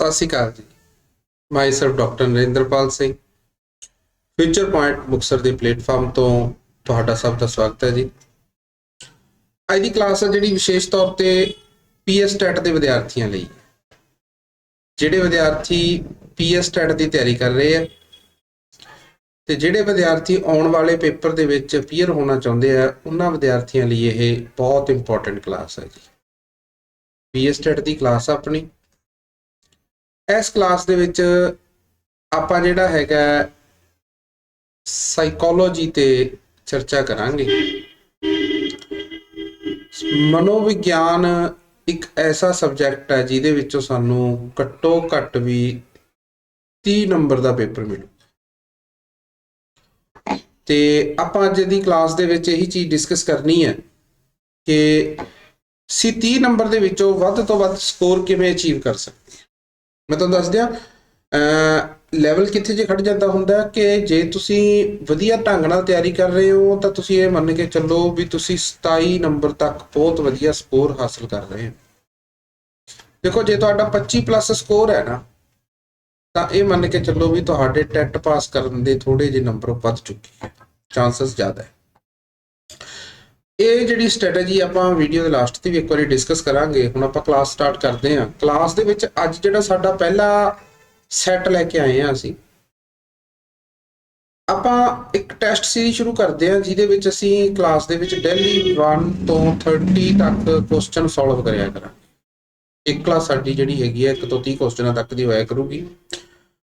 ਸਤਿ ਸ਼੍ਰੀ ਅਕਾਲ ਜੀ। My sir doctor Narinderpal Singh. Future point Muktsar ਦੇ ਪਲੇਟਫਾਰਮ ਤੋਂ ਤੁਹਾਡਾ ਸਭ ਦਾ ਸਵਾਗਤ ਹੈ ਜੀ। ਅੱਜ ਦੀ ਕਲਾਸ ਹੈ ਜਿਹੜੀ ਵਿਸ਼ੇਸ਼ ਤੌਰ ਤੇ ਪੀਐਸ ਟੈਟ ਦੇ ਵਿਦਿਆਰਥੀਆਂ ਲਈ। ਜਿਹੜੇ ਵਿਦਿਆਰਥੀ ਪੀਐਸ ਟੈਟ ਦੀ ਤਿਆਰੀ ਕਰ ਰਹੇ ਆ ਤੇ ਜਿਹੜੇ ਵਿਦਿਆਰਥੀ ਆਉਣ ਵਾਲੇ ਪੇਪਰ ਦੇ ਵਿੱਚ ਅਪੀਅਰ ਹੋਣਾ ਚਾਹੁੰਦੇ ਆ, ਉਹਨਾਂ ਵਿਦਿਆਰਥੀਆਂ ਲਈ ਇਹ ਬਹੁਤ ਇੰਪੋਰਟੈਂਟ ਕਲਾਸ ਹੈ ਜੀ। ਪੀਐਸ ਟੈਟ ਦੀ ਕਲਾਸ ਆਪਣੀ। ਇਸ ਕਲਾਸ ਦੇ ਵਿੱਚ ਆਪਾਂ ਜਿਹੜਾ ਹੈਗਾ ਸਾਈਕੋਲੋਜੀ ਤੇ ਚਰਚਾ ਕਰਾਂਗੇ। ਮਨੋਵਿਗਿਆਨ ਇੱਕ ਐਸਾ ਸਬਜੈਕਟ ਹੈ ਜਿਹਦੇ ਵਿੱਚੋਂ ਸਾਨੂੰ ਘੱਟੋ ਘੱਟ ਵੀ 30 ਨੰਬਰ ਦਾ ਪੇਪਰ ਮਿਲੂ। ਤੇ ਆਪਾਂ ਅੱਜ ਦੀ ਕਲਾਸ ਦੇ ਵਿੱਚ ਇਹੀ ਚੀਜ਼ ਡਿਸਕਸ ਕਰਨੀ ਹੈ ਕਿ ਸੀ 30 ਨੰਬਰ ਦੇ ਵਿੱਚੋਂ ਵੱਧ ਤੋਂ ਵੱਧ ਸਕੋਰ ਕਿਵੇਂ ਅਚੀਵ ਕਰ ਸਕਦੇ ਮੈਂ ਤੁਹਾਨੂੰ ਦੱਸ ਦਿਆਂ ਲੈਵਲ ਕਿੱਥੇ ਜੇ ਖੜ ਜਾਂਦਾ ਹੁੰਦਾ ਕਿ ਜੇ ਤੁਸੀਂ ਵਧੀਆ ਢੰਗ ਨਾਲ ਤਿਆਰੀ ਕਰ ਰਹੇ ਹੋ, ਤਾਂ ਤੁਸੀਂ ਇਹ ਮੰਨ ਕੇ ਚੱਲੋ ਵੀ ਤੁਸੀਂ 27 ਨੰਬਰ ਤੱਕ ਬਹੁਤ ਵਧੀਆ ਸਕੋਰ ਹਾਸਲ ਕਰ ਰਹੇ ਹੋ। ਦੇਖੋ, ਜੇ ਤੁਹਾਡਾ 25 ਪਲੱਸ ਸਕੋਰ ਹੈ ਨਾ, ਤਾਂ ਇਹ ਮੰਨ ਕੇ ਚੱਲੋ ਵੀ ਤੁਹਾਡੇ ਟੈਟ ਪਾਸ ਕਰਨ ਦੇ ਥੋੜੇ ਜਿਹੇ ਨੰਬਰ ਵੱਧ ਚੁੱਕੇ ਹੈ। ਚਾਂਸਸ ਜ਼ਿਆਦਾ ਹੈ। ਇਹ ਜਿਹੜੀ ਸਟ੍ਰੈਟਜੀ ਆਪਾਂ ਵੀਡੀਓ ਦੇ ਲਾਸਟ ਤੇ ਵੀ ਇੱਕ ਵਾਰੀ ਡਿਸਕਸ ਕਰਾਂਗੇ, ਹੁਣ ਆਪਾਂ ਕਲਾਸ ਸਟਾਰਟ ਕਰਦੇ ਹਾਂ। ਕਲਾਸ ਦੇ ਵਿੱਚ ਅੱਜ ਜਿਹੜਾ ਸਾਡਾ ਪਹਿਲਾ ਸੈੱਟ ਲੈ ਕੇ ਆਏ ਹਾਂ ਅਸੀਂ। ਆਪਾਂ ਇੱਕ ਟੈਸਟ ਸੀਰੀਜ਼ ਸ਼ੁਰੂ ਕਰਦੇ ਹਾਂ, ਜਿਹਦੇ ਵਿੱਚ ਅਸੀਂ ਕਲਾਸ ਦੇ ਵਿੱਚ ਡੇਲੀ 1 ਤੋਂ 30 ਤੱਕ ਕੁਐਸਚਨ ਸੋਲਵ ਕਰਿਆ ਕਰਾਂਗੇ। ਇੱਕ ਕਲਾਸ ਸਾਡੀ ਜਿਹੜੀ ਹੈਗੀ ਹੈ 1 ਤੋਂ 30 ਕੁਐਸਚਨਾਂ ਤੱਕ ਦੀ ਹੋਇਆ ਕਰੂਗੀ।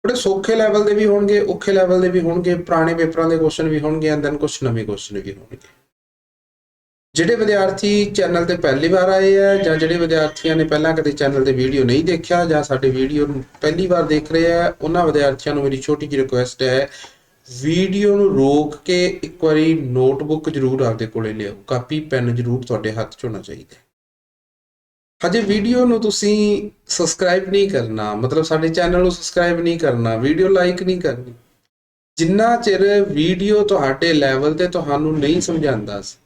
ਬੜੇ ਸੌਖੇ ਲੈਵਲ ਦੇ ਵੀ ਹੋਣਗੇ, ਔਖੇ ਲੈਵਲ ਦੇ ਵੀ ਹੋਣਗੇ, ਪੁਰਾਣੇ ਪੇਪਰਾਂ ਦੇ ਕੁਐਸਚਨ ਵੀ ਹੋਣਗੇ ਐਂਡ ਦੈਨ ਕੁਝ ਨਵੇਂ ਕੁਐਸਚਨ ਵੀ ਹੋਣਗੇ। ਜਿਹੜੇ ਵਿਦਿਆਰਥੀ ਚੈਨਲ ਤੇ ਪਹਿਲੀ ਵਾਰ ਆਏ ਆ ਜਾਂ ਜਿਹੜੇ ਵਿਦਿਆਰਥੀਆਂ ਨੇ ਪਹਿਲਾਂ ਕਦੇ ਚੈਨਲ ਤੇ ਵੀਡੀਓ ਨਹੀਂ ਦੇਖਿਆ ਜਾਂ ਸਾਡੇ ਵੀਡੀਓ ਨੂੰ ਪਹਿਲੀ ਵਾਰ ਦੇਖ ਰਹੇ ਆ, ਉਹਨਾਂ ਵਿਦਿਆਰਥੀਆਂ ਨੂੰ ਮੇਰੀ ਛੋਟੀ ਜਿਹੀ ਰਿਕੁਐਸਟ ਹੈ ਵੀਡੀਓ ਨੂੰ ਰੋਕ ਕੇ ਇੱਕ ਵਾਰੀ ਨੋਟਬੁੱਕ ਜ਼ਰੂਰ ਆਪਦੇ ਕੋਲੇ ਲਿਓ ਕਾਪੀ ਪੈਨ ਜ਼ਰੂਰ ਤੁਹਾਡੇ ਹੱਥ 'ਚ ਹੋਣਾ ਚਾਹੀਦਾ। ਹਜੇ ਵੀਡੀਓ ਨੂੰ ਤੁਸੀਂ ਸਬਸਕ੍ਰਾਈਬ ਨਹੀਂ ਕਰਨਾ, ਮਤਲਬ ਸਾਡੇ ਚੈਨਲ ਨੂੰ ਸਬਸਕ੍ਰਾਈਬ ਨਹੀਂ ਕਰਨਾ ਵੀਡੀਓ ਲਾਈਕ ਨਹੀਂ ਕਰਨੀ। ਜਿੰਨਾ ਚਿਰ ਵੀਡੀਓ ਤੁਹਾਡੇ ਲੈਵਲ ਤੇ ਤੁਹਾਨੂੰ ਨਹੀਂ ਸਮਝਾਉਂਦਾ ਸੀ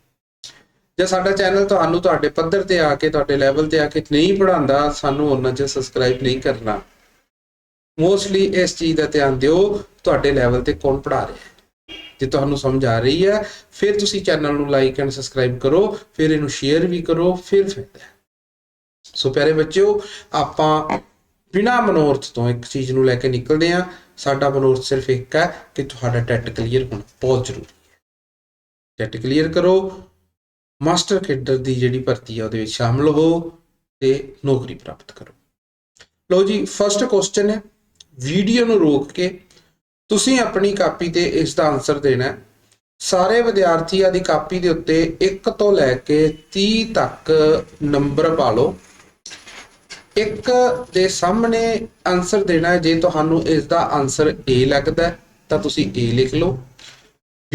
ਜੇ ਸਾਡਾ ਚੈਨਲ ਤੁਹਾਨੂੰ ਤੁਹਾਡੇ ਪੱਧਰ ਤੇ ਆ ਕੇ, ਤੁਹਾਡੇ ਲੈਵਲ ਤੇ ਆ ਕੇ ਨਹੀਂ ਪੜਾਉਂਦਾ ਸਾਨੂੰ ਉਹਨਾਂ 'ਚ ਸਬਸਕ੍ਰਾਈਬ ਨਹੀਂ ਕਰਨਾ। ਮੋਸਟਲੀ ਇਸ ਚੀਜ਼ ਦਾ ਧਿਆਨ ਦਿਓ, ਤੁਹਾਡੇ ਲੈਵਲ ਤੇ ਕੌਣ ਪੜਾ ਰਿਹਾ ਹੈ। ਜੇ ਤੁਹਾਨੂੰ ਸਮਝ ਆ ਰਹੀ ਹੈ, ਫਿਰ ਤੁਸੀਂ ਚੈਨਲ ਨੂੰ ਲਾਈਕ ਐਂਡ ਸਬਸਕ੍ਰਾਈਬ ਕਰੋ, ਫਿਰ ਇਹਨੂੰ ਸ਼ੇਅਰ ਵੀ ਕਰੋ, ਫਿਰ ਫਾਇਦਾ ਹੈ। ਸੋ ਪਿਆਰੇ ਬੱਚਿਓ, ਆਪਾਂ ਬਿਨਾ ਮਨੋਰਥ ਤੋਂ ਇੱਕ ਚੀਜ਼ ਨੂੰ ਲੈ ਕੇ ਨਿਕਲਦੇ ਹਾਂ। ਸਾਡਾ ਮਨੋਰਥ ਸਿਰਫ ਇੱਕ ਹੈ ਕਿ ਤੁਹਾਡਾ ਟੈਟ ਕਲੀਅਰ ਹੋਣਾ ਬਹੁਤ ਜ਼ਰੂਰੀ ਹੈ। ਟੈਟ ਕਲੀਅਰ ਕਰੋ ਮਾਸਟਰ ਖੇਡਰ ਦੀ ਜਿਹੜੀ ਭਰਤੀ ਹੈ ਉਹਦੇ ਵਿੱਚ ਸ਼ਾਮਲ ਹੋ ਤੇ ਨੌਕਰੀ ਪ੍ਰਾਪਤ ਕਰੋ। ਲਓ ਜੀ ਫਰਸਟ ਕੁਐਸਚਨ ਹੈ। ਵੀਡੀਓ ਨੂੰ ਰੋਕ ਕੇ ਤੁਸੀਂ ਆਪਣੀ ਕਾਪੀ ਤੇ ਇਸ ਦਾ ਆਨਸਰ ਦੇਣਾ ਹੈ। ਸਾਰੇ ਵਿਦਿਆਰਥੀਆਂ ਦੀ ਕਾਪੀ ਦੇ ਉੱਤੇ 1 ਤੋਂ ਲੈ ਕੇ 30 ਤੱਕ ਨੰਬਰ ਪਾ ਲਓ। ਇੱਕ ਦੇ ਸਾਹਮਣੇ ਆਨਸਰ ਦੇਣਾ ਜੇ ਤੁਹਾਨੂੰ ਇਸ ਦਾ ਆਨਸਰ A ਲੱਗਦਾ ਤਾਂ ਤੁਸੀਂ A ਲਿਖ ਲਓ।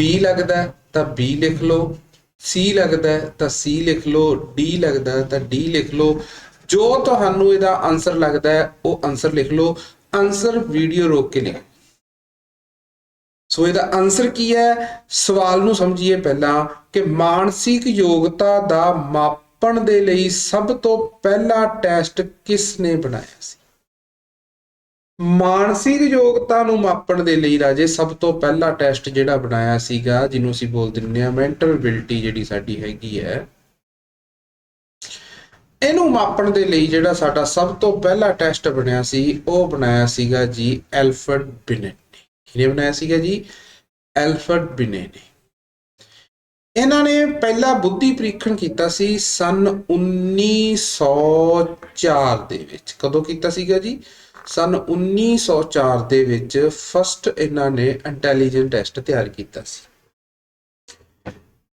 B ਲੱਗਦਾ ਤਾਂ B ਲਿਖ ਲਓ। ਸੀ ਲੱਗਦਾ ਤਾਂ ਸੀ ਲਿਖ ਲਓ, ਡੀ ਲੱਗਦਾ ਤਾਂ ਡੀ ਲਿਖ ਲਓ। ਜੋ ਤੁਹਾਨੂੰ ਇਹਦਾ ਆਨਸਰ ਲੱਗਦਾ ਹੈ, ਉਹ ਆਨਸਰ ਲਿਖ ਲਓ। ਆਨਸਰ ਵੀਡੀਓ ਰੋਕ ਕੇ ਲਿਖੋ। ਸੋ ਇਹਦਾ ਆਨਸਰ ਕੀ ਹੈ? ਸਵਾਲ ਨੂੰ ਸਮਝੀਏ ਪਹਿਲਾਂ ਕਿ ਮਾਨਸਿਕ ਯੋਗਤਾ ਦਾ ਮਾਪਣ ਦੇ ਲਈ ਸਭ ਤੋਂ ਪਹਿਲਾ ਟੈਸਟ ਕਿਸ ਨੇ ਬਣਾਇਆ ਸੀ? ਮਾਨਸਿਕ ਯੋਗਤਾ ਨੂੰ ਮਾਪਣ ਦੇ ਲਈ ਰਾਜੇ ਸਭ ਤੋਂ ਪਹਿਲਾ ਟੈਸਟ ਜਿਹੜਾ ਬਣਾਇਆ ਸੀਗਾ, ਜਿਹਨੂੰ ਅਸੀਂ ਬੋਲ ਦਿੰਦੇ ਆ ਮੈਂਟਲ ਐਬਿਲਿਟੀ ਜਿਹੜੀ ਸਾਡੀ ਹੈਗੀ ਹੈ, ਇਹਨੂੰ ਮਾਪਣ ਦੇ ਲਈ ਜਿਹੜਾ ਸਾਡਾ ਸਭ ਤੋਂ ਪਹਿਲਾ ਟੈਸਟ ਬਣਿਆ ਸੀ, ਉਹ ਬਣਾਇਆ ਸੀਗਾ ਜੀ ਐਲਫਰਡ ਬਿਨੇ ਨੇ ਕਿਹਨੇ ਬਣਾਇਆ ਸੀਗਾ ਜੀ? ਐਲਫਰਡ ਬਿਨੇ ਨੇ ਇਹਨਾਂ ਨੇ ਪਹਿਲਾ ਬੁੱਧੀ ਪ੍ਰੀਖਣ ਕੀਤਾ ਸੀ ਸਨ 1904 ਦੇ ਵਿੱਚ। ਕਦੋਂ ਕੀਤਾ ਸੀਗਾ ਜੀ? ਸਨ 1904 ਦੇ ਵਿੱਚ ਫਸਟ ਇਹਨਾਂ ਨੇ ਇੰਟੈਲੀਜੈਂਟ ਟੈਸਟ ਤਿਆਰ ਕੀਤਾ ਸੀ।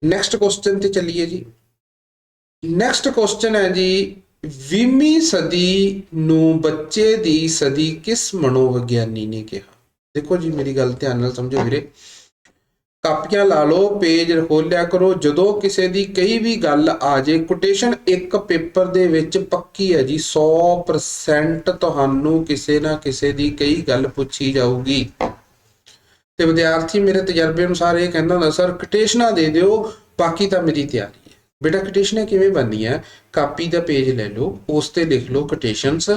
ਨੈਕਸਟ ਕੁਐਸਚਨ ਤੇ ਚੱਲੀਏ ਜੀ। ਨੈਕਸਟ ਕੁਐਸਚਨ ਹੈ ਜੀ 20ਵੀਂ ਸਦੀ ਨੂੰ ਬੱਚੇ ਦੀ ਸਦੀ ਕਿਸ ਮਨੋਵਿਗਿਆਨੀ ਨੇ ਕਿਹਾ? ਦੇਖੋ ਜੀ, ਮੇਰੀ ਗੱਲ ਧਿਆਨ ਨਾਲ ਸਮਝੋ ਵੀਰੇ। ਕਾਪੀਆਂ ਲਾ ਲਓ, ਪੇਜ ਖੋਲਿਆ ਕਰੋ। ਜਦੋਂ ਕਿਸੇ ਦੀ ਕਈ ਵੀ ਗੱਲ ਆ ਜੇ ਕੋਟੇਸ਼ਨ ਇੱਕ ਪੇਪਰ ਦੇ ਵਿੱਚ ਪੱਕੀ ਹੈ ਜੀ। 100% ਤੁਹਾਨੂੰ ਕਿਸੇ ਨਾ ਕਿਸੇ ਦੀ ਕਈ ਗੱਲ ਪੁੱਛੀ ਜਾਊਗੀ। ਤੇ ਵਿਦਿਆਰਥੀ ਮੇਰੇ ਤਜਰਬੇ ਅਨੁਸਾਰ ਇਹ ਕਹਿੰਦਾ ਹੁੰਦਾ, ਸਰ ਕੋਟੇਸ਼ਨਾਂ ਦੇ ਦਿਓ, ਬਾਕੀ ਤਾਂ ਮੇਰੀ ਤਿਆਰੀ ਹੈ। ਬੇਟਾ ਕੋਟੇਸ਼ਨਾਂ ਕਿਵੇਂ ਬਣਦੀਆਂ ਕਾਪੀ ਦਾ ਪੇਜ ਲੈ ਲਓ, ਉਸ ਤੇ ਲਿਖ ਲਓ ਕੋਟੇਸ਼ਨਸ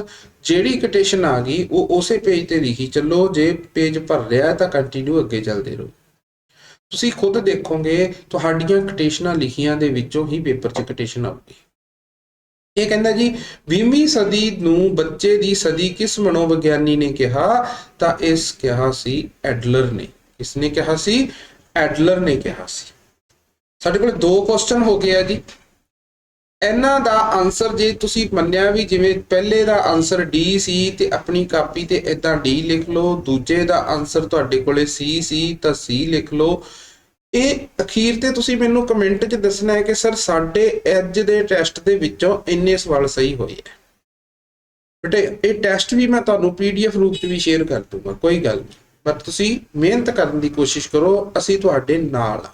ਜਿਹੜੀ ਕੋਟੇਸ਼ਨ ਆ ਗਈ, ਉਹ ਉਸੇ ਪੇਜ ਤੇ ਲਿਖੀ। ਚੱਲੋ, ਜੇ ਪੇਜ ਭਰ ਰਿਹਾ ਤਾਂ ਕੰਟੀਨਿਊ ਅੱਗੇ ਚੱਲਦੇ ਰਹੋ। ਤੁਸੀਂ ਖੁਦ ਦੇਖੋਗੇ, ਤੁਹਾਡੀਆਂ ਕੋਟੇਸ਼ਨਾਂ ਲਿਖੀਆਂ ਦੇ ਵਿੱਚੋਂ ਹੀ ਪੇਪਰ 'ਚ ਕੋਟੇਸ਼ਨ ਆਊਗੀ। ਇਹ ਕਹਿੰਦਾ ਜੀ 20ਵੀਂ ਸਦੀ ਨੂੰ ਬੱਚੇ ਦੀ ਸਦੀ ਕਿਸ ਮਨੋਵਿਗਿਆਨੀ ਨੇ ਕਿਹਾ? ਤਾਂ ਇਸ ਕਿਹਾ ਸੀ ਐਡਲਰ ਨੇ। ਇਸਨੇ ਕਿਹਾ ਸੀ? ਐਡਲਰ ਨੇ ਕਿਹਾ ਸੀ। ਸਾਡੇ ਕੋਲ ਦੋ ਕੁਐਸਚਨ ਹੋ ਗਏ ਆ ਜੀ। ਇਹਨਾਂ ਦਾ ਆਨਸਰ ਜੇ ਤੁਸੀਂ ਮੰਨਿਆ ਵੀ ਜਿਵੇਂ ਪਹਿਲੇ ਦਾ ਆਨਸਰ ਡੀ ਸੀ ਤੇ ਆਪਣੀ ਕਾਪੀ ਤੇ ਇਦਾਂ ਡੀ ਲਿਖ ਲਓ, ਦੂਜੇ ਦਾ ਆਨਸਰ ਤੁਹਾਡੇ ਕੋਲੇ ਸੀ ਸੀ ਤਾਂ ਸੀ ਲਿਖ ਲਓ। ਇਹ ਅਖੀਰ ਤੇ ਤੁਸੀਂ ਮੈਨੂੰ ਕਮੈਂਟ 'ਚ ਦੱਸਣਾ ਹੈ ਕਿ ਸਰ ਸਾਡੇ ਅੱਜ ਦੇ ਟੈਸਟ ਦੇ ਵਿੱਚੋਂ ਇੰਨੇ ਸਵਾਲ ਸਹੀ ਹੋਏ ਹੈ। ਬੇਟੇ, ਇਹ ਟੈਸਟ ਵੀ ਮੈਂ ਤੁਹਾਨੂੰ ਪੀਡੀਐਫ ਰੂਪ 'ਚ ਵੀ ਸ਼ੇਅਰ ਕਰ ਦੂੰਗਾ, ਕੋਈ ਗੱਲ ਨਹੀਂ। ਪਰ ਤੁਸੀਂ ਮਿਹਨਤ ਕਰਨ ਦੀ ਕੋਸ਼ਿਸ਼ ਕਰੋ, ਅਸੀਂ ਤੁਹਾਡੇ ਨਾਲ ਹਾਂ।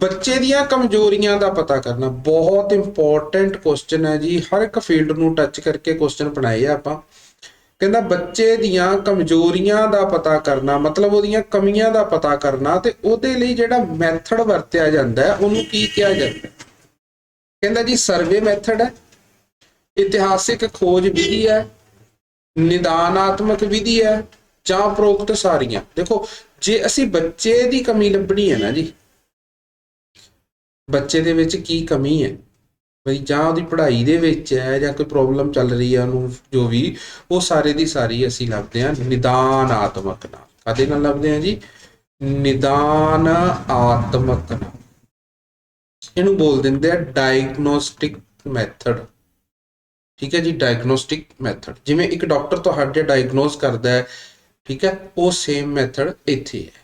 ਬੱਚੇ ਦੀਆਂ ਕਮਜ਼ੋਰੀਆਂ ਦਾ ਪਤਾ ਕਰਨਾ ਬਹੁਤ ਇੰਪੋਰਟੈਂਟ ਕੁਐਸਚਨ ਹੈ ਜੀ। ਹਰ ਇੱਕ ਫੀਲਡ ਨੂੰ ਟੱਚ ਕਰਕੇ ਕੁਐਸਚਨ ਬਣਾਏ ਆ ਆਪਾਂ। ਕਹਿੰਦਾ ਬੱਚੇ ਦੀਆਂ ਕਮਜ਼ੋਰੀਆਂ ਦਾ ਪਤਾ ਕਰਨਾ, ਮਤਲਬ ਉਹਦੀਆਂ ਕਮੀਆਂ ਦਾ ਪਤਾ ਕਰਨਾ ਤੇ ਉਹਦੇ ਲਈ ਜਿਹੜਾ ਮੈਥਡ ਵਰਤਿਆ ਜਾਂਦਾ ਉਹਨੂੰ ਕੀ ਕਿਹਾ ਜਾਂਦਾ ਕਹਿੰਦਾ ਜੀ ਸਰਵੇ ਮੈਥਡ ਹੈ, ਇਤਿਹਾਸਿਕ ਖੋਜ ਵਿਧੀ ਹੈ, ਨਿਦਾਨਾਤਮਕ ਵਿਧੀ ਹੈ, ਜਾਂ ਉਪਰੋਕਤ ਸਾਰੀਆਂ। ਦੇਖੋ, ਜੇ ਅਸੀਂ ਬੱਚੇ ਦੀ ਕਮੀ ਲੱਭਣੀ ਹੈ ਨਾ ਜੀ, ਬੱਚੇ ਦੇ ਵਿੱਚ ਕੀ ਕਮੀ ਹੈ? ਬਈ ਜਾਂ ਉਹਦੀ ਪੜ੍ਹਾਈ ਦੇ ਵਿੱਚ ਹੈ ਜਾਂ ਕੋਈ ਪ੍ਰੋਬਲਮ ਚੱਲ ਰਹੀ ਹੈ ਉਹਨੂੰ, ਜੋ ਵੀ, ਉਹ ਸਾਰੇ ਦੀ ਸਾਰੀ ਅਸੀਂ ਲੱਭਦੇ ਹਾਂ ਨਿਦਾਨ ਆਤਮਕ ਨਾਲ। ਕਾਦੇ ਨਾਲ ਲੱਭਦੇ ਹਾਂ ਜੀ? ਨਿਦਾਨ ਆਤਮਕ ਨਾਲ। ਇਹਨੂੰ ਬੋਲ ਦਿੰਦੇ ਆ ਡਾਇਗਨੋਸਟਿਕ ਮੈਥਡ ਠੀਕ ਹੈ ਜੀ ਡਾਇਗਨੋਸਟਿਕ ਮੈਥਡ ਜਿਵੇਂ ਇੱਕ ਡਾਕਟਰ ਤੁਹਾਡੇ ਡਾਇਗਨੋਸ ਕਰਦਾ ਹੈ, ਠੀਕ ਹੈ, ਉਹ ਸੇਮ ਮੈਥਡ ਇੱਥੇ ਹੈ।